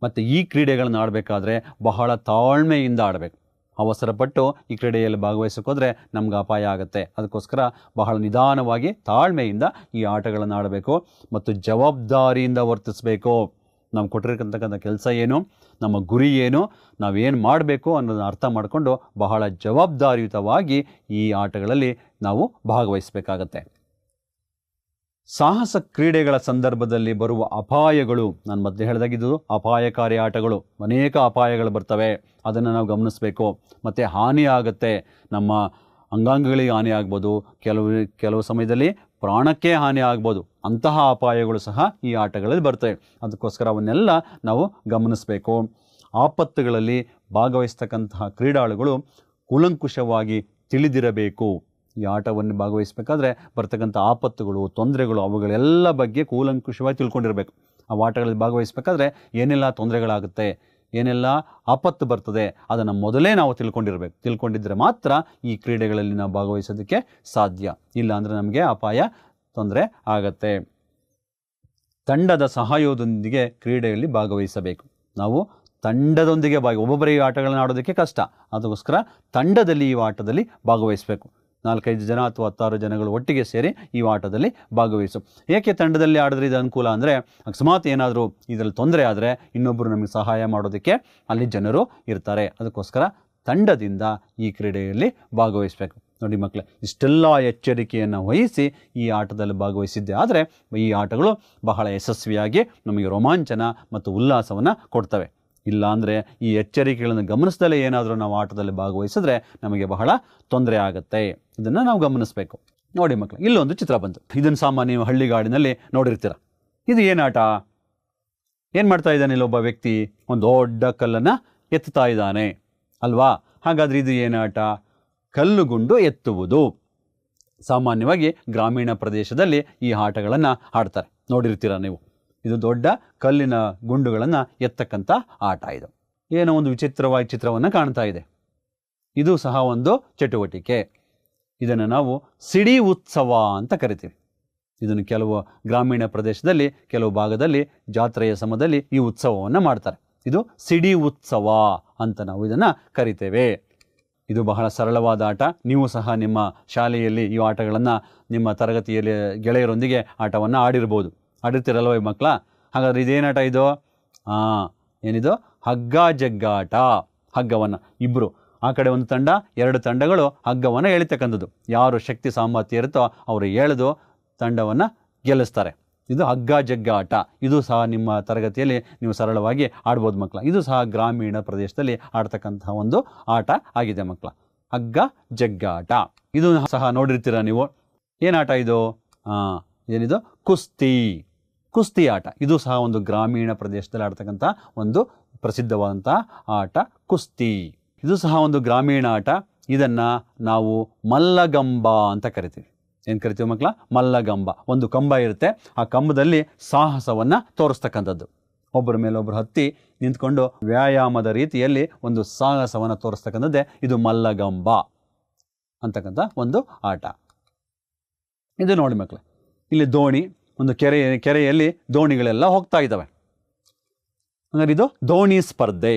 ಮತ್ತು ಈ ಕ್ರೀಡೆಗಳನ್ನು ಆಡಬೇಕಾದ್ರೆ ಬಹಳ ತಾಳ್ಮೆಯಿಂದ ಆಡಬೇಕು. ಅವಸರಪಟ್ಟು ಈ ಕ್ರೀಡೆಯಲ್ಲಿ ಭಾಗವಹಿಸೋಕೋದ್ರೆ ನಮ್ಗೆ ಅಪಾಯ ಆಗುತ್ತೆ. ಅದಕ್ಕೋಸ್ಕರ ಬಹಳ ನಿಧಾನವಾಗಿ ತಾಳ್ಮೆಯಿಂದ ಈ ಆಟಗಳನ್ನು ಆಡಬೇಕು ಮತ್ತು ಜವಾಬ್ದಾರಿಯಿಂದ ವರ್ತಿಸಬೇಕು. ನಾವು ಕೊಟ್ಟಿರ್ತಕ್ಕಂಥ ಕೆಲಸ ಏನು, ನಮ್ಮ ಗುರಿ ಏನು, ನಾವೇನು ಮಾಡಬೇಕು ಅನ್ನೋದನ್ನು ಅರ್ಥ ಮಾಡಿಕೊಂಡು ಬಹಳ ಜವಾಬ್ದಾರಿಯುತವಾಗಿ ಈ ಆಟಗಳಲ್ಲಿ ನಾವು ಭಾಗವಹಿಸಬೇಕಾಗತ್ತೆ. ಸಾಹಸ ಕ್ರೀಡೆಗಳ ಸಂದರ್ಭದಲ್ಲಿ ಬರುವ ಅಪಾಯಗಳು ನಾನು ಮೊದಲೇ ಹೇಳಿದಾಗಿದ್ದು ಅಪಾಯಕಾರಿ ಆಟಗಳು, ಅನೇಕ ಅಪಾಯಗಳು ಬರ್ತವೆ. ಅದನ್ನು ನಾವು ಗಮನಿಸಬೇಕು. ಮತ್ತು ಹಾನಿ ಆಗುತ್ತೆ. ನಮ್ಮ ಅಂಗಾಂಗಗಳಿಗೆ ಹಾನಿ ಆಗ್ಬೋದು. ಕೆಲವು ಕೆಲವು ಸಮಯದಲ್ಲಿ ಪ್ರಾಣಕ್ಕೆ ಹಾನಿ ಆಗ್ಬೋದು. ಅಂತಹ ಅಪಾಯಗಳು ಸಹ ಈ ಆಟಗಳಲ್ಲಿ ಬರ್ತವೆ. ಅದಕ್ಕೋಸ್ಕರ ಅವನ್ನೆಲ್ಲ ನಾವು ಗಮನಿಸಬೇಕು. ಆಪತ್ತುಗಳಲ್ಲಿ ಭಾಗವಹಿಸ್ತಕ್ಕಂತಹ ಕ್ರೀಡಾಳುಗಳು ಕೂಲಂಕುಷವಾಗಿ ತಿಳಿದಿರಬೇಕು. ಈ ಆಟವನ್ನು ಭಾಗವಹಿಸಬೇಕಾದ್ರೆ ಬರ್ತಕ್ಕಂಥ ಆಪತ್ತುಗಳು, ತೊಂದರೆಗಳು, ಅವುಗಳೆಲ್ಲ ಬಗ್ಗೆ ಕೂಲಂಕುಷವಾಗಿ ತಿಳ್ಕೊಂಡಿರಬೇಕು. ಆ ಆಟಗಳಲ್ಲಿ ಭಾಗವಹಿಸಬೇಕಾದ್ರೆ ಏನೆಲ್ಲ ತೊಂದರೆಗಳಾಗುತ್ತೆ, ಏನೆಲ್ಲ ಆಪತ್ತು ಬರ್ತದೆ ಅದನ್ನು ಮೊದಲೇ ನಾವು ತಿಳ್ಕೊಂಡಿರಬೇಕು. ತಿಳ್ಕೊಂಡಿದ್ದರೆ ಮಾತ್ರ ಈ ಕ್ರೀಡೆಗಳಲ್ಲಿ ನಾವು ಭಾಗವಹಿಸೋದಕ್ಕೆ ಸಾಧ್ಯ. ಇಲ್ಲಾಂದರೆ ನಮಗೆ ಅಪಾಯ, ತೊಂದರೆ ಆಗತ್ತೆ. ತಂಡದ ಸಹಾಯದೊಂದಿಗೆ ಕ್ರೀಡೆಯಲ್ಲಿ ಭಾಗವಹಿಸಬೇಕು. ನಾವು ತಂಡದೊಂದಿಗೆ ಭಾಗ, ಒಬ್ಬೊಬ್ಬರೇ ಈ ಆಟಗಳನ್ನು ಆಡೋದಕ್ಕೆ ಕಷ್ಟ. ಅದಕ್ಕೋಸ್ಕರ ತಂಡದಲ್ಲಿ ಈ ಆಟದಲ್ಲಿ ಭಾಗವಹಿಸಬೇಕು. ನಾಲ್ಕೈದು ಜನ ಅಥವಾ ಹತ್ತಾರು ಜನಗಳು ಒಟ್ಟಿಗೆ ಸೇರಿ ಈ ಆಟದಲ್ಲಿ ಭಾಗವಹಿಸು. ಏಕೆ ತಂಡದಲ್ಲಿ ಆಡಿದ್ರೆ ಇದು ಅನುಕೂಲ ಅಂದರೆ ಅಕಸ್ಮಾತ್ ಏನಾದರೂ ಇದರಲ್ಲಿ ತೊಂದರೆ ಆದರೆ ಇನ್ನೊಬ್ಬರು ನಮಗೆ ಸಹಾಯ ಮಾಡೋದಕ್ಕೆ ಅಲ್ಲಿ ಜನರು ಇರ್ತಾರೆ. ಅದಕ್ಕೋಸ್ಕರ ತಂಡದಿಂದ ಈ ಕ್ರೀಡೆಯಲ್ಲಿ ಭಾಗವಹಿಸಬೇಕು. ನೋಡಿ ಮಕ್ಕಳೇ ಇಷ್ಟೆಲ್ಲ ಎಚ್ಚರಿಕೆಯನ್ನು ವಹಿಸಿ ಈ ಆಟದಲ್ಲಿ ಭಾಗವಹಿಸಿದ್ದೆ ಆದರೆ ಈ ಆಟಗಳು ಬಹಳ ಯಶಸ್ವಿಯಾಗಿ ನಮಗೆ ರೋಮಾಂಚನ ಮತ್ತು ಉಲ್ಲಾಸವನ್ನು ಕೊಡ್ತವೆ. ಇಲ್ಲ ಅಂದರೆ ಈ ಎಚ್ಚರಿಕೆಗಳನ್ನು ಗಮನಿಸದಲ್ಲೇ ಏನಾದರೂ ನಾವು ಆಟದಲ್ಲಿ ಭಾಗವಹಿಸಿದ್ರೆ ನಮಗೆ ಬಹಳ ತೊಂದರೆ ಆಗುತ್ತೆ. ಇದನ್ನು ನಾವು ಗಮನಿಸಬೇಕು. ನೋಡಿ ಮಕ್ಕಳು ಇಲ್ಲೊಂದು ಚಿತ್ರ ಬಂತು. ಇದನ್ನು ಸಾಮಾನ್ಯ ಹಳ್ಳಿಗಾಡಿನಲ್ಲಿ ನೋಡಿರ್ತೀರ. ಇದು ಏನಾಟ ಏನು ಮಾಡ್ತಾ ಇದ್ದಾನೆ ಇಲ್ಲೊಬ್ಬ ವ್ಯಕ್ತಿ? ಒಂದು ದೊಡ್ಡ ಕಲ್ಲನ್ನು ಎತ್ತುತ್ತಾ ಇದ್ದಾನೆ. ಅಲ್ವಾ? ಹಾಗಾದ್ರೆ ಇದು ಏನಾಟ ಕಲ್ಲುಗುಂಡು ಎತ್ತುವುದು. ಸಾಮಾನ್ಯವಾಗಿ ಗ್ರಾಮೀಣ ಪ್ರದೇಶದಲ್ಲಿ ಈ ಆಟಗಳನ್ನು ಆಡ್ತಾರೆ. ನೋಡಿರ್ತೀರ ನೀವು. ಇದು ದೊಡ್ಡ ಕಲ್ಲಿನ ಗುಂಡುಗಳನ್ನು ಎತ್ತಕ್ಕಂಥ ಆಟ ಇದು. ಏನೋ ಒಂದು ವಿಚಿತ್ರವಾದ ಚಿತ್ರವನ್ನು ಕಾಣ್ತಾ ಇದೆ. ಇದು ಸಹ ಒಂದು ಚಟುವಟಿಕೆ. ಇದನ್ನು ನಾವು ಸಿಡಿ ಉತ್ಸವ ಅಂತ ಕರಿತೀವಿ. ಇದನ್ನು ಕೆಲವು ಗ್ರಾಮೀಣ ಪ್ರದೇಶದಲ್ಲಿ, ಕೆಲವು ಭಾಗದಲ್ಲಿ, ಜಾತ್ರೆಯ ಸಮಯದಲ್ಲಿ ಈ ಉತ್ಸವವನ್ನು ಮಾಡ್ತಾರೆ. ಇದು ಸಿಡಿ ಉತ್ಸವ ಅಂತ ನಾವು ಇದನ್ನು ಕರಿತೇವೆ. ಇದು ಬಹಳ ಸರಳವಾದ ಆಟ. ನೀವು ಸಹ ನಿಮ್ಮ ಶಾಲೆಯಲ್ಲಿ ಈ ಆಟಗಳನ್ನು ನಿಮ್ಮ ತರಗತಿಯಲ್ಲಿ ಗೆಳೆಯರೊಂದಿಗೆ ಆಟವನ್ನು ಆಡಿರ್ಬೋದು. ಆಡಿರ್ತೀರಲ್ವ ಈ ಮಕ್ಕಳ ಹಾಗಾದ್ರೆ ಇದೇನು ಆಟ ಇದು? ಹಾಂ ಏನಿದು? ಹಗ್ಗ ಜಗ್ಗಾಟ ಹಗ್ಗವನ್ನು. ಇಬ್ಬರು ಆ ಕಡೆ ಒಂದು ತಂಡ, ಎರಡು ತಂಡಗಳು ಹಗ್ಗವನ್ನು ಎಳಿತಕ್ಕಂಥದ್ದು. ಯಾರು ಶಕ್ತಿ ಸಾಮರ್ಥ್ಯ ಇರುತ್ತೋ ಅವರು ಎಳೆದು ತಂಡವನ್ನು ಗೆಲ್ಲಿಸ್ತಾರೆ. ಇದು ಹಗ್ಗ ಜಗ್ಗಾಟ ಇದು ಸಹ ನಿಮ್ಮ ತರಗತಿಯಲ್ಲಿ ನೀವು ಸರಳವಾಗಿ ಆಡ್ಬೋದು ಮಕ್ಕಳ ಇದು ಸಹ ಗ್ರಾಮೀಣ ಪ್ರದೇಶದಲ್ಲಿ ಆಡ್ತಕ್ಕಂತಹ ಒಂದು ಆಟ ಆಗಿದೆ ಮಕ್ಕಳ ಹಗ್ಗ ಜಗ್ಗಾಟ ಇದು ಸಹ ನೋಡಿರ್ತೀರ ನೀವು? ಏನು ಆಟ ಇದು? ಹಾಂ ಏನಿದು? ಕುಸ್ತಿ. ಕುಸ್ತಿ ಆಟ ಇದು ಸಹ ಒಂದು ಗ್ರಾಮೀಣ ಪ್ರದೇಶದಲ್ಲಿ ಆಡ್ತಕ್ಕಂಥ ಒಂದು ಪ್ರಸಿದ್ಧವಾದಂಥ ಆಟ ಕುಸ್ತಿ. ಇದು ಸಹ ಒಂದು ಗ್ರಾಮೀಣ ಆಟ. ಇದನ್ನು ನಾವು ಮಲ್ಲಗಂಬ ಅಂತ ಕರಿತೀವಿ. ಏನು ಕರಿತೀವಿ ಮಕ್ಕಳ? ಮಲ್ಲಗಂಬ. ಒಂದು ಕಂಬ ಇರುತ್ತೆ. ಆ ಕಂಬದಲ್ಲಿ ಸಾಹಸವನ್ನು ತೋರಿಸ್ತಕ್ಕಂಥದ್ದು. ಒಬ್ಬರ ಮೇಲೆ ಒಬ್ಬರು ಹತ್ತಿ ನಿಂತ್ಕೊಂಡು ವ್ಯಾಯಾಮದ ರೀತಿಯಲ್ಲಿ ಒಂದು ಸಾಹಸವನ್ನು ತೋರಿಸ್ತಕ್ಕಂಥದ್ದೇ ಇದು ಮಲ್ಲಗಂಬ ಅಂತಕ್ಕಂಥ ಒಂದು ಆಟ. ಇದು ನೋಡಿ ಮಕ್ಕಳ. ಇಲ್ಲಿ ದೋಣಿ ಒಂದು ಕೆರೆ, ಕೆರೆಯಲ್ಲಿ ದೋಣಿಗಳೆಲ್ಲ ಹೋಗ್ತಾ ಇದ್ದಾವೆ. ಹಾಗಾದ್ರೆ ಇದು ದೋಣಿ ಸ್ಪರ್ಧೆ.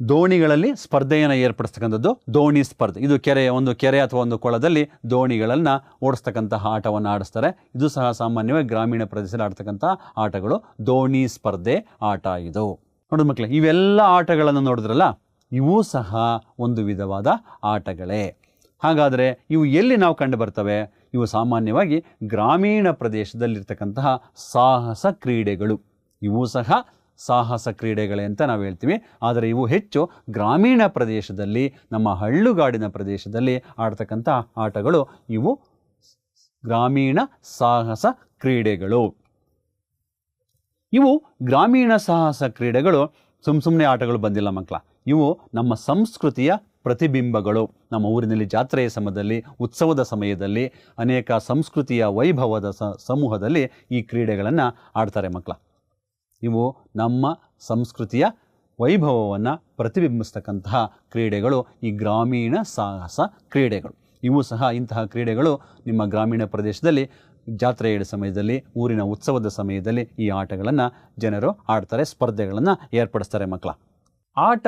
ದೋಣಿಗಳಲ್ಲಿ ಸ್ಪರ್ಧೆಯನ್ನು ಏರ್ಪಡಿಸ್ತಕ್ಕಂಥದ್ದು ದೋಣಿ ಸ್ಪರ್ಧೆ. ಇದು ಕೆರೆ, ಒಂದು ಕೆರೆ ಅಥವಾ ಒಂದು ಕೊಳದಲ್ಲಿ ದೋಣಿಗಳನ್ನು ಓಡಿಸ್ತಕ್ಕಂತಹ ಆಟವನ್ನು ಆಡಿಸ್ತಾರೆ. ಇದು ಸಹ ಸಾಮಾನ್ಯವಾಗಿ ಗ್ರಾಮೀಣ ಪ್ರದೇಶದಲ್ಲಿ ಆಡ್ತಕ್ಕಂಥ ಆಟಗಳು. ದೋಣಿ ಸ್ಪರ್ಧೆ ಆಟ ಇದು. ನೋಡಿ ಮಕ್ಕಳೇ ಇವೆಲ್ಲ ಆಟಗಳನ್ನು ನೋಡಿದ್ರಲ್ಲ, ಇವೂ ಸಹ ಒಂದು ವಿಧವಾದ ಆಟಗಳೇ. ಹಾಗಾದರೆ ಇವು ಎಲ್ಲಿ ನಾವು ಕಂಡು ಬರ್ತವೆ? ಇವು ಸಾಮಾನ್ಯವಾಗಿ ಗ್ರಾಮೀಣ ಪ್ರದೇಶದಲ್ಲಿರ್ತಕ್ಕಂತಹ ಸಾಹಸ ಕ್ರೀಡೆಗಳು. ಇವು ಸಹ ಸಾಹಸ ಕ್ರೀಡೆಗಳೇ ಅಂತ ನಾವು ಹೇಳ್ತೀವಿ. ಆದರೆ ಇವು ಹೆಚ್ಚು ಗ್ರಾಮೀಣ ಪ್ರದೇಶದಲ್ಲಿ, ನಮ್ಮ ಹಳ್ಳುಗಾಡಿನ ಪ್ರದೇಶದಲ್ಲಿ ಆಡ್ತಕ್ಕಂಥ ಆಟಗಳು ಇವು ಗ್ರಾಮೀಣ ಸಾಹಸ ಕ್ರೀಡೆಗಳು. ಇವು ಗ್ರಾಮೀಣ ಸಾಹಸ ಕ್ರೀಡೆಗಳು ಸುಮ್ಮ ಸುಮ್ಮನೆ ಆಟಗಳು ಬಂದಿಲ್ಲ ಮಕ್ಕಳ. ಇವು ನಮ್ಮ ಸಂಸ್ಕೃತಿಯ ಪ್ರತಿಬಿಂಬಗಳು. ನಮ್ಮ ಊರಿನಲ್ಲಿ ಜಾತ್ರೆಯ ಸಮಯದಲ್ಲಿ, ಉತ್ಸವದ ಸಮಯದಲ್ಲಿ, ಅನೇಕ ಸಂಸ್ಕೃತಿಯ ವೈಭವದ ಸಮೂಹದಲ್ಲಿ ಈ ಕ್ರೀಡೆಗಳನ್ನು ಆಡ್ತಾರೆ ಮಕ್ಕಳ. ಇವು ನಮ್ಮ ಸಂಸ್ಕೃತಿಯ ವೈಭವವನ್ನು ಪ್ರತಿಬಿಂಬಿಸ್ತಕ್ಕಂತಹ ಕ್ರೀಡೆಗಳು, ಈ ಗ್ರಾಮೀಣ ಸಾಹಸ ಕ್ರೀಡೆಗಳು. ಇವು ಸಹ ಇಂತಹ ಕ್ರೀಡೆಗಳು ನಿಮ್ಮ ಗ್ರಾಮೀಣ ಪ್ರದೇಶದಲ್ಲಿ, ಜಾತ್ರೆಯ ಸಮಯದಲ್ಲಿ, ಊರಿನ ಉತ್ಸವದ ಸಮಯದಲ್ಲಿ ಈ ಆಟಗಳನ್ನು ಜನರು ಆಡ್ತಾರೆ, ಸ್ಪರ್ಧೆಗಳನ್ನು ಏರ್ಪಡಿಸ್ತಾರೆ ಮಕ್ಕಳ. ಆಟ,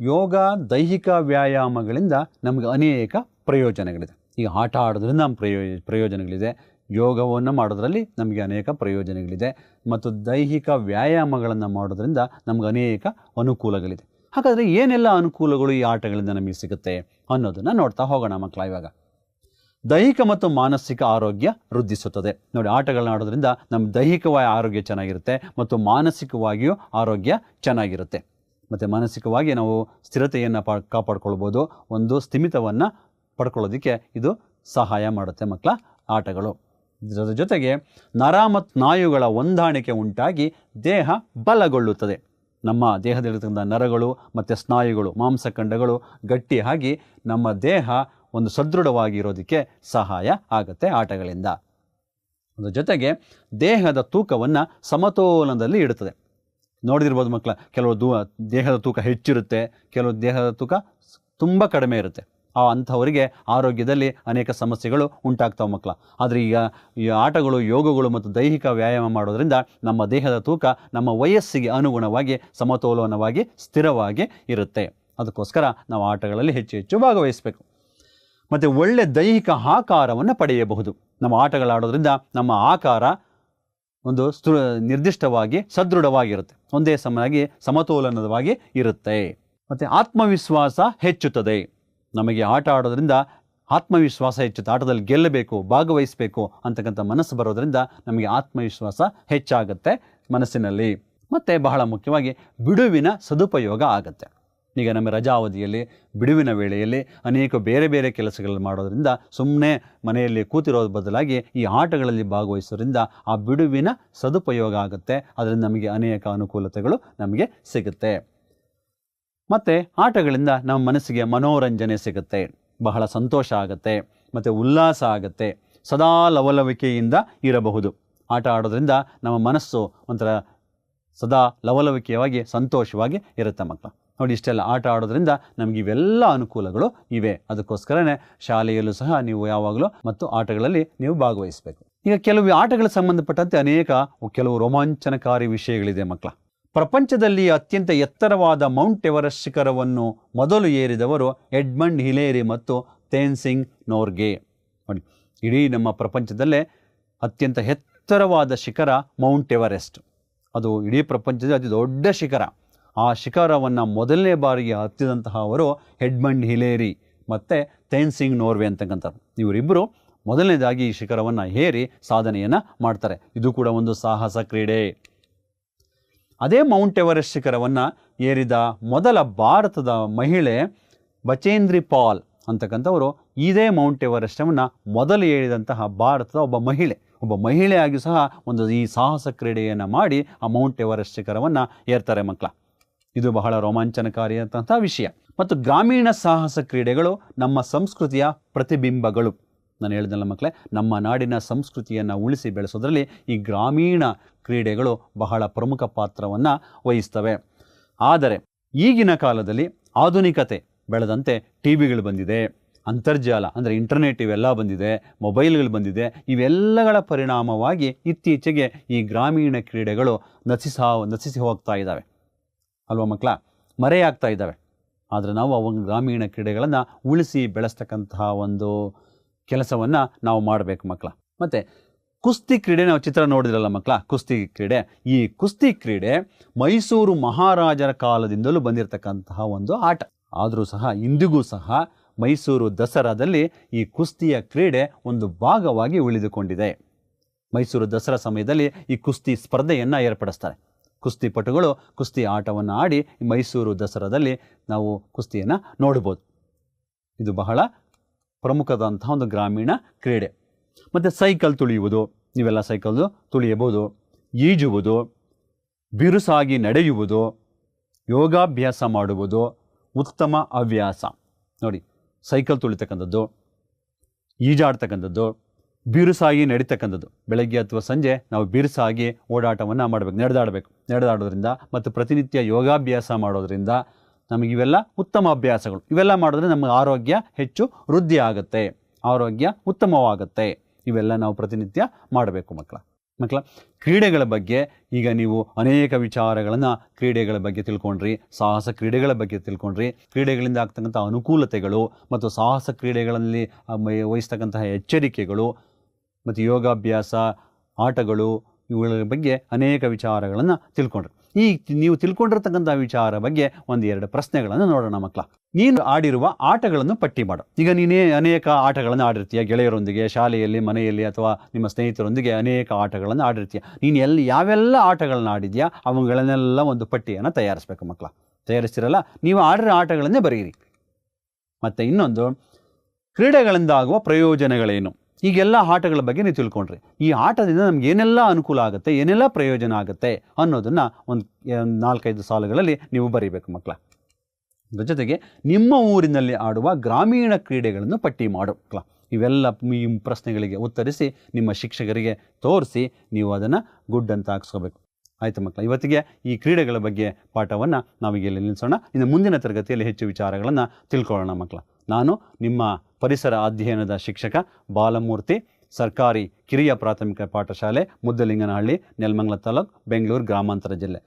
ಯೋಗ, ದೈಹಿಕ ವ್ಯಾಯಾಮಗಳಿಂದ ನಮಗೆ ಅನೇಕ ಪ್ರಯೋಜನಗಳಿದೆ. ಈಗ ಆಟ ಆಡೋದ್ರಿಂದ ನಮ್ಮ ಪ್ರಯೋ, ಪ್ರಯೋಜನಗಳಿದೆ. ಯೋಗವನ್ನು ಮಾಡೋದ್ರಲ್ಲಿ ನಮಗೆ ಅನೇಕ ಪ್ರಯೋಜನಗಳಿದೆ. ಮತ್ತು ದೈಹಿಕ ವ್ಯಾಯಾಮಗಳನ್ನು ಮಾಡೋದ್ರಿಂದ ನಮ್ಗೆ ಅನೇಕ ಅನುಕೂಲಗಳಿದೆ. ಹಾಗಾದರೆ ಏನೆಲ್ಲ ಅನುಕೂಲಗಳು ಈ ಆಟಗಳಿಂದ ನಮಗೆ ಸಿಗುತ್ತೆ ಅನ್ನೋದನ್ನು ನೋಡ್ತಾ ಹೋಗೋಣ ಮಕ್ಕಳ ಇವಾಗ. ದೈಹಿಕ ಮತ್ತು ಮಾನಸಿಕ ಆರೋಗ್ಯ ವೃದ್ಧಿಸುತ್ತದೆ. ನೋಡಿ, ಆಟಗಳನ್ನ ಆಡೋದ್ರಿಂದ ನಮ್ಮ ದೈಹಿಕವಾಗಿ ಆರೋಗ್ಯ ಚೆನ್ನಾಗಿರುತ್ತೆ ಮತ್ತು ಮಾನಸಿಕವಾಗಿಯೂ ಆರೋಗ್ಯ ಚೆನ್ನಾಗಿರುತ್ತೆ. ಮತ್ತು ಮಾನಸಿಕವಾಗಿ ನಾವು ಸ್ಥಿರತೆಯನ್ನು ಪಾ, ಕಾಪಾಡ್ಕೊಳ್ಬೋದು. ಒಂದು ಸ್ಥಿಮಿತವನ್ನು ಪಡ್ಕೊಳ್ಳೋದಕ್ಕೆ ಇದು ಸಹಾಯ ಮಾಡುತ್ತೆ ಮಕ್ಕಳ ಆಟಗಳು. ಇದರ ಜೊತೆಗೆ ನರ ಮತ್ತು ಸ್ನಾಯುಗಳ ಹೊಂದಾಣಿಕೆ ಉಂಟಾಗಿ ದೇಹ ಬಲಗೊಳ್ಳುತ್ತದೆ. ನಮ್ಮ ದೇಹದಲ್ಲಿರ್ತಕ್ಕಂಥ ನರಗಳು ಮತ್ತು ಸ್ನಾಯುಗಳು, ಮಾಂಸಖಂಡಗಳು ಗಟ್ಟಿಯಾಗಿ ನಮ್ಮ ದೇಹ ಒಂದು ಸದೃಢವಾಗಿರೋದಕ್ಕೆ ಸಹಾಯ ಆಗುತ್ತೆ ಆಟಗಳಿಂದ. ಅದರ ಜೊತೆಗೆ ದೇಹದ ತೂಕವನ್ನು ಸಮತೋಲನದಲ್ಲಿ ಇಡುತ್ತದೆ. ನೋಡಿದಿರ್ಬೋದು ಮಕ್ಕಳ ಕೆಲವು ದೂ, ದೇಹದ ತೂಕ ಹೆಚ್ಚಿರುತ್ತೆ, ಕೆಲವು ದೇಹದ ತೂಕ ತುಂಬ ಕಡಿಮೆ ಇರುತ್ತೆ. ಆ ಅಂಥವರಿಗೆ ಆರೋಗ್ಯದಲ್ಲಿ ಅನೇಕ ಸಮಸ್ಯೆಗಳು ಉಂಟಾಗ್ತಾವೆ ಮಕ್ಕಳ ಆದರೆ ಈಗ ಈ ಆಟಗಳು, ಯೋಗಗಳು ಮತ್ತು ದೈಹಿಕ ವ್ಯಾಯಾಮ ಮಾಡೋದರಿಂದ ನಮ್ಮ ದೇಹದ ತೂಕ ನಮ್ಮ ವಯಸ್ಸಿಗೆ ಅನುಗುಣವಾಗಿ, ಸಮತೋಲನವಾಗಿ, ಸ್ಥಿರವಾಗಿ ಇರುತ್ತೆ. ಅದಕ್ಕೋಸ್ಕರ ನಾವು ಆಟಗಳಲ್ಲಿ ಹೆಚ್ಚು ಹೆಚ್ಚು ಭಾಗವಹಿಸಬೇಕು. ಮತ್ತು ಒಳ್ಳೆ ದೈಹಿಕ ಆಕಾರವನ್ನು ಪಡೆಯಬಹುದು. ನಮ್ಮ ಆಟಗಳಾಡೋದ್ರಿಂದ ನಮ್ಮ ಆಕಾರ ಒಂದು ನಿರ್ದಿಷ್ಟವಾಗಿ ಸದೃಢವಾಗಿರುತ್ತೆ. ಒಂದೇ ಸಮನಾಗಿ ಸಮತೋಲನವಾಗಿ ಇರುತ್ತೆ. ಮತ್ತು ಆತ್ಮವಿಶ್ವಾಸ ಹೆಚ್ಚುತ್ತದೆ. ನಮಗೆ ಆಟ ಆಡೋದ್ರಿಂದ ಆತ್ಮವಿಶ್ವಾಸ ಹೆಚ್ಚುತ್ತೆ. ಆಟದಲ್ಲಿ ಗೆಲ್ಲಬೇಕು, ಭಾಗವಹಿಸಬೇಕು ಅಂತಕ್ಕಂಥ ಮನಸ್ಸು ಬರೋದರಿಂದ ನಮಗೆ ಆತ್ಮವಿಶ್ವಾಸ ಹೆಚ್ಚಾಗುತ್ತೆ ಮನಸ್ಸಿನಲ್ಲಿ. ಮತ್ತು ಬಹಳ ಮುಖ್ಯವಾಗಿ ಬಿಡುವಿನ ಸದುಪಯೋಗ ಆಗುತ್ತೆ. ಈಗ ನಮ್ಮ ರಜಾ ಅವಧಿಯಲ್ಲಿ, ಬಿಡುವಿನ ವೇಳೆಯಲ್ಲಿ ಅನೇಕ ಬೇರೆ ಬೇರೆ ಕೆಲಸಗಳನ್ನು ಮಾಡೋದರಿಂದ ಸುಮ್ಮನೆ ಮನೆಯಲ್ಲಿ ಕೂತಿರೋದು ಬದಲಾಗಿ ಈ ಆಟಗಳಲ್ಲಿ ಭಾಗವಹಿಸೋದ್ರಿಂದ ಆ ಬಿಡುವಿನ ಸದುಪಯೋಗ ಆಗುತ್ತೆ. ಅದರಿಂದ ನಮಗೆ ಅನೇಕ ಅನುಕೂಲತೆಗಳು ನಮಗೆ ಸಿಗುತ್ತೆ. ಮತ್ತು ಆಟಗಳಿಂದ ನಮ್ಮ ಮನಸ್ಸಿಗೆ ಮನೋರಂಜನೆ ಸಿಗುತ್ತೆ. ಬಹಳ ಸಂತೋಷ ಆಗುತ್ತೆ. ಮತ್ತು ಉಲ್ಲಾಸ ಆಗುತ್ತೆ. ಸದಾ ಲವಲವಿಕೆಯಿಂದ ಇರಬಹುದು. ಆಟ ಆಡೋದ್ರಿಂದ ನಮ್ಮ ಮನಸ್ಸು ಒಂಥರ ಸದಾ ಲವಲವಿಕೆಯವಾಗಿ, ಸಂತೋಷವಾಗಿ ಇರುತ್ತೆ ಮಕ್ಕಳು. ನೋಡಿ, ಇಷ್ಟೆಲ್ಲ ಆಟ ಆಡೋದ್ರಿಂದ ನಮಗೆ ಇವೆಲ್ಲ ಅನುಕೂಲಗಳು ಇವೆ. ಅದಕ್ಕೋಸ್ಕರನೇ ಶಾಲೆಯಲ್ಲೂ ಸಹ ನೀವು ಯಾವಾಗಲೂ ಮತ್ತು ಆಟಗಳಲ್ಲಿ ನೀವು ಭಾಗವಹಿಸಬೇಕು. ಈಗ ಕೆಲವು ಆಟಗಳ ಸಂಬಂಧಪಟ್ಟಂತೆ ಅನೇಕ ಕೆಲವು ರೋಮಾಂಚನಕಾರಿ ವಿಷಯಗಳಿದೆ ಮಕ್ಕಳ. ಪ್ರಪಂಚದಲ್ಲಿ ಅತ್ಯಂತ ಎತ್ತರವಾದ ಮೌಂಟ್ ಎವರೆಸ್ಟ್ ಶಿಖರವನ್ನು ಮೊದಲು ಏರಿದವರು ಎಡ್ಮಂಡ್ ಹಿಲೇರಿ ಮತ್ತು ತೇನ್ಸಿಂಗ್ ನೋರ್ಗೆ. ನೋಡಿ, ಇಡೀ ನಮ್ಮ ಪ್ರಪಂಚದಲ್ಲೇ ಅತ್ಯಂತ ಎತ್ತರವಾದ ಶಿಖರ ಮೌಂಟ್ ಎವರೆಸ್ಟ್. ಅದು ಇಡೀ ಪ್ರಪಂಚದ ಅತಿ ದೊಡ್ಡ ಶಿಖರ. ಆ ಶಿಖರವನ್ನು ಮೊದಲನೇ ಬಾರಿಗೆ ಹತ್ತಿದಂತಹ ಅವರು ಹೆಡ್ಮಂಡ್ ಹಿಲೇರಿ ಮತ್ತು ತೇನ್ಸಿಂಗ್ ನೋರ್ವೆ ಅಂತಕ್ಕಂಥದ್ದು ಇವರಿಬ್ಬರು ಮೊದಲನೇದಾಗಿ ಈ ಶಿಖರವನ್ನು ಏರಿ ಸಾಧನೆಯನ್ನು ಮಾಡ್ತಾರೆ. ಇದು ಕೂಡ ಒಂದು ಸಾಹಸ ಕ್ರೀಡೆ. ಅದೇ ಮೌಂಟ್ ಎವರೆಸ್ಟ್ ಶಿಖರವನ್ನು ಏರಿದ ಮೊದಲ ಭಾರತದ ಮಹಿಳೆ ಬಚೇಂದ್ರಿ ಪಾಲ್ ಅಂತಕ್ಕಂಥವರು ಇದೇ ಮೌಂಟ್ ಎವರೆಸ್ಟನ್ನು ಮೊದಲು ಏರಿದಂತಹ ಭಾರತದ ಒಬ್ಬ ಮಹಿಳೆ. ಒಬ್ಬ ಮಹಿಳೆಯಾಗಿ ಸಹ ಒಂದು ಈ ಸಾಹಸ ಕ್ರೀಡೆಯನ್ನು ಮಾಡಿ ಆ ಮೌಂಟ್ ಎವರೆಸ್ಟ್ ಶಿಖರವನ್ನು ಏರ್ತಾರೆ ಮಕ್ಕಳ. ಇದು ಬಹಳ ರೋಮಾಂಚನಕಾರಿಯಾದಂತಹ ವಿಷಯ. ಮತ್ತು ಗ್ರಾಮೀಣ ಸಾಹಸ ಕ್ರೀಡೆಗಳು ನಮ್ಮ ಸಂಸ್ಕೃತಿಯ ಪ್ರತಿಬಿಂಬಗಳು. ನಾನು ಹೇಳಿದ್ನಲ್ಲ ಮಕ್ಕಳೇ, ನಮ್ಮ ನಾಡಿನ ಸಂಸ್ಕೃತಿಯನ್ನು ಉಳಿಸಿ ಬೆಳೆಸೋದ್ರಲ್ಲಿ ಈ ಗ್ರಾಮೀಣ ಕ್ರೀಡೆಗಳು ಬಹಳ ಪ್ರಮುಖ ಪಾತ್ರವನ್ನು ವಹಿಸ್ತವೆ. ಆದರೆ ಈಗಿನ ಕಾಲದಲ್ಲಿ ಆಧುನಿಕತೆ ಬೆಳೆದಂತೆ ಟಿ ವಿಗಳು ಬಂದಿದೆ, ಅಂತರ್ಜಾಲ ಅಂದರೆ ಇಂಟರ್ನೆಟ್ ಇವೆಲ್ಲ ಬಂದಿದೆ, ಮೊಬೈಲ್ಗಳು ಬಂದಿದೆ, ಇವೆಲ್ಲಗಳ ಪರಿಣಾಮವಾಗಿ ಇತ್ತೀಚೆಗೆ ಈ ಗ್ರಾಮೀಣ ಕ್ರೀಡೆಗಳು ನಸಿಸ ನಶಿಸಿ ಹೋಗ್ತಾ ಇದ್ದಾವೆ. ಅಲ್ವಾ ಮಕ್ಕಳ ಮರೆಯಾಗ್ತಾ ಇದ್ದಾವೆ. ಆದರೆ ನಾವು ಅವ ಗ್ರಾಮೀಣ ಕ್ರೀಡೆಗಳನ್ನು ಉಳಿಸಿ ಬೆಳೆಸ್ತಕ್ಕಂತಹ ಒಂದು ಕೆಲಸವನ್ನು ನಾವು ಮಾಡಬೇಕು ಮಕ್ಕಳ. ಮತ್ತು ಕುಸ್ತಿ ಕ್ರೀಡೆ ನಾವು ಚಿತ್ರ ನೋಡಿದ್ರಲ್ಲ ಮಕ್ಕಳ, ಕುಸ್ತಿ ಕ್ರೀಡೆ. ಈ ಕುಸ್ತಿ ಕ್ರೀಡೆ ಮೈಸೂರು ಮಹಾರಾಜರ ಕಾಲದಿಂದಲೂ ಬಂದಿರತಕ್ಕಂತಹ ಒಂದು ಆಟ. ಆದರೂ ಸಹ ಇಂದಿಗೂ ಸಹ ಮೈಸೂರು ದಸರಾದಲ್ಲಿ ಈ ಕುಸ್ತಿಯ ಕ್ರೀಡೆ ಒಂದು ಭಾಗವಾಗಿ ಉಳಿದುಕೊಂಡಿದೆ. ಮೈಸೂರು ದಸರಾ ಸಮಯದಲ್ಲಿ ಈ ಕುಸ್ತಿ ಸ್ಪರ್ಧೆಯನ್ನು ಏರ್ಪಡಿಸ್ತಾರೆ. ಕುಸ್ತಿಪಟುಗಳು ಕುಸ್ತಿ ಆಟವನ್ನು ಆಡಿ ಮೈಸೂರು ದಸರಾದಲ್ಲಿ ನಾವು ಕುಸ್ತಿಯನ್ನು ನೋಡ್ಬೋದು ಇದು ಬಹಳ ಪ್ರಮುಖದಂತಹ ಒಂದು ಗ್ರಾಮೀಣ ಕ್ರೀಡೆ. ಮತ್ತು ಸೈಕಲ್ ತುಳಿಯುವುದು, ನೀವೆಲ್ಲ ಸೈಕಲ್ ತುಳಿಯಬಹುದು. ಈಜುವುದು, ಬಿರುಸಾಗಿ ನಡೆಯುವುದು, ಯೋಗಾಭ್ಯಾಸ ಮಾಡುವುದು, ಉತ್ತಮ ಹವ್ಯಾಸ. ನೋಡಿ, ಸೈಕಲ್ ತುಳಿತಕ್ಕಂಥದ್ದು, ಈಜಾಡ್ತಕ್ಕಂಥದ್ದು ಬಿರುಸಾಗಿ ನಡೀತಕ್ಕಂಥದ್ದು. ಬೆಳಗ್ಗೆ ಅಥವಾ ಸಂಜೆ ನಾವು ಬಿರುಸಾಗಿ ಓಡಾಟವನ್ನು ಮಾಡಬೇಕು, ನಡೆದಾಡಬೇಕು. ನಡೆದಾಡೋದ್ರಿಂದ ಮತ್ತು ಪ್ರತಿನಿತ್ಯ ಯೋಗಾಭ್ಯಾಸ ಮಾಡೋದ್ರಿಂದ ನಮಗಿವೆಲ್ಲ ಉತ್ತಮ ಅಭ್ಯಾಸಗಳು. ಇವೆಲ್ಲ ಮಾಡಿದ್ರೆ ನಮ್ಮ ಆರೋಗ್ಯ ಹೆಚ್ಚು ವೃದ್ಧಿ ಆಗುತ್ತೆ. ಆರೋಗ್ಯ ಉತ್ತಮವಾಗುತ್ತೆ. ಇವೆಲ್ಲ ನಾವು ಪ್ರತಿನಿತ್ಯ ಮಾಡಬೇಕು ಮಕ್ಕಳ. ಮಕ್ಕಳ, ಕ್ರೀಡೆಗಳ ಬಗ್ಗೆ ಈಗ ನೀವು ಅನೇಕ ವಿಚಾರಗಳನ್ನು ಕ್ರೀಡೆಗಳ ಬಗ್ಗೆ ತಿಳ್ಕೊಂಡ್ರಿ. ಸಾಹಸ ಕ್ರೀಡೆಗಳ ಬಗ್ಗೆ ತಿಳ್ಕೊಂಡ್ರಿ. ಕ್ರೀಡೆಗಳಿಂದ ಆಗ್ತಕ್ಕಂಥ ಅನುಕೂಲತೆಗಳು ಮತ್ತು ಸಾಹಸ ಕ್ರೀಡೆಗಳಲ್ಲಿ ವಹಿಸ್ತಕ್ಕಂತಹ ಎಚ್ಚರಿಕೆಗಳು ಮತ್ತು ಯೋಗಾಭ್ಯಾಸ, ಆಟಗಳು ಇವುಗಳ ಬಗ್ಗೆ ಅನೇಕ ವಿಚಾರಗಳನ್ನು ತಿಳ್ಕೊಂಡ್ರು. ಈ ನೀವು ತಿಳ್ಕೊಂಡಿರ್ತಕ್ಕಂಥ ವಿಚಾರ ಬಗ್ಗೆ ಒಂದು ಎರಡು ಪ್ರಶ್ನೆಗಳನ್ನು ನೋಡೋಣ ಮಕ್ಕಳ. ನೀನು ಆಡಿರುವ ಆಟಗಳನ್ನು ಪಟ್ಟಿ ಮಾಡು. ಈಗ ನೀನೇ ಅನೇಕ ಆಟಗಳನ್ನು ಆಡಿರ್ತೀಯ. ಗೆಳೆಯರೊಂದಿಗೆ, ಶಾಲೆಯಲ್ಲಿ, ಮನೆಯಲ್ಲಿ ಅಥವಾ ನಿಮ್ಮ ಸ್ನೇಹಿತರೊಂದಿಗೆ ಅನೇಕ ಆಟಗಳನ್ನು ಆಡಿರ್ತೀಯ. ನೀನು ಎಲ್ಲಿ ಯಾವೆಲ್ಲ ಆಟಗಳನ್ನು ಆಡಿದ್ಯಾ, ಅವುಗಳನ್ನೆಲ್ಲ ಒಂದು ಪಟ್ಟಿಯನ್ನು ತಯಾರಿಸ್ಬೇಕು ಮಕ್ಕಳ. ತಯಾರಿಸ್ತಿರಲ್ಲ? ನೀವು ಆಡಿರೋ ಆಟಗಳನ್ನೇ ಬರೆಯಿರಿ. ಮತ್ತು ಇನ್ನೊಂದು ಕ್ರೀಡೆಗಳಿಂದ ಆಗುವ ಪ್ರಯೋಜನಗಳೇನು? ಈಗೆಲ್ಲ ಆಟಗಳ ಬಗ್ಗೆ ನೀವು ತಿಳ್ಕೊಂಡ್ರಿ. ಈ ಆಟದಿಂದ ನಮ್ಗೆ ಏನೆಲ್ಲ ಅನುಕೂಲ ಆಗುತ್ತೆ, ಏನೆಲ್ಲ ಪ್ರಯೋಜನ ಆಗುತ್ತೆ ಅನ್ನೋದನ್ನು ಒಂದು ನಾಲ್ಕೈದು ಸಾಲುಗಳಲ್ಲಿ ನೀವು ಬರೀಬೇಕು ಮಕ್ಕಳ ಅದರ ಜೊತೆಗೆ ನಿಮ್ಮ ಊರಿನಲ್ಲಿ ಆಡುವ ಗ್ರಾಮೀಣ ಕ್ರೀಡೆಗಳನ್ನು ಪಟ್ಟಿ ಮಾಡು ಮಕ್ಕಳ ಇವೆಲ್ಲ ಈ ಪ್ರಶ್ನೆಗಳಿಗೆ ಉತ್ತರಿಸಿ ನಿಮ್ಮ ಶಿಕ್ಷಕರಿಗೆ ತೋರಿಸಿ ನೀವು ಅದನ್ನು ಗುಡ್ ಅಂತ ಹಾಕ್ಸ್ಕೋಬೇಕು. ಆಯಿತು ಮಕ್ಕಳ ಇವತ್ತಿಗೆ ಈ ಕ್ರೀಡೆಗಳ ಬಗ್ಗೆ ಪಾಠವನ್ನು ನಾವೀಗ ಇಲ್ಲಿ ನಿಲ್ಲಿಸೋಣ ಇನ್ನು ಮುಂದಿನ ತರಗತಿಯಲ್ಲಿ ಹೆಚ್ಚು ವಿಚಾರಗಳನ್ನು ತಿಳ್ಕೊಳ್ಳೋಣ ಮಕ್ಕಳ ನಾನು ನಿಮ್ಮ ಪರಿಸರ ಅಧ್ಯಯನದ ಶಿಕ್ಷಕ ಬಾಲಮೂರ್ತಿ ಸರ್ಕಾರಿ ಕಿರಿಯ ಪ್ರಾಥಮಿಕ ಪಾಠಶಾಲೆ ಮುದ್ದಲಿಂಗನಹಳ್ಳಿ ನೆಲಮಂಗಲ ತಾಲೂಕು ಬೆಂಗಳೂರು ಗ್ರಾಮಾಂತರ ಜಿಲ್ಲೆ.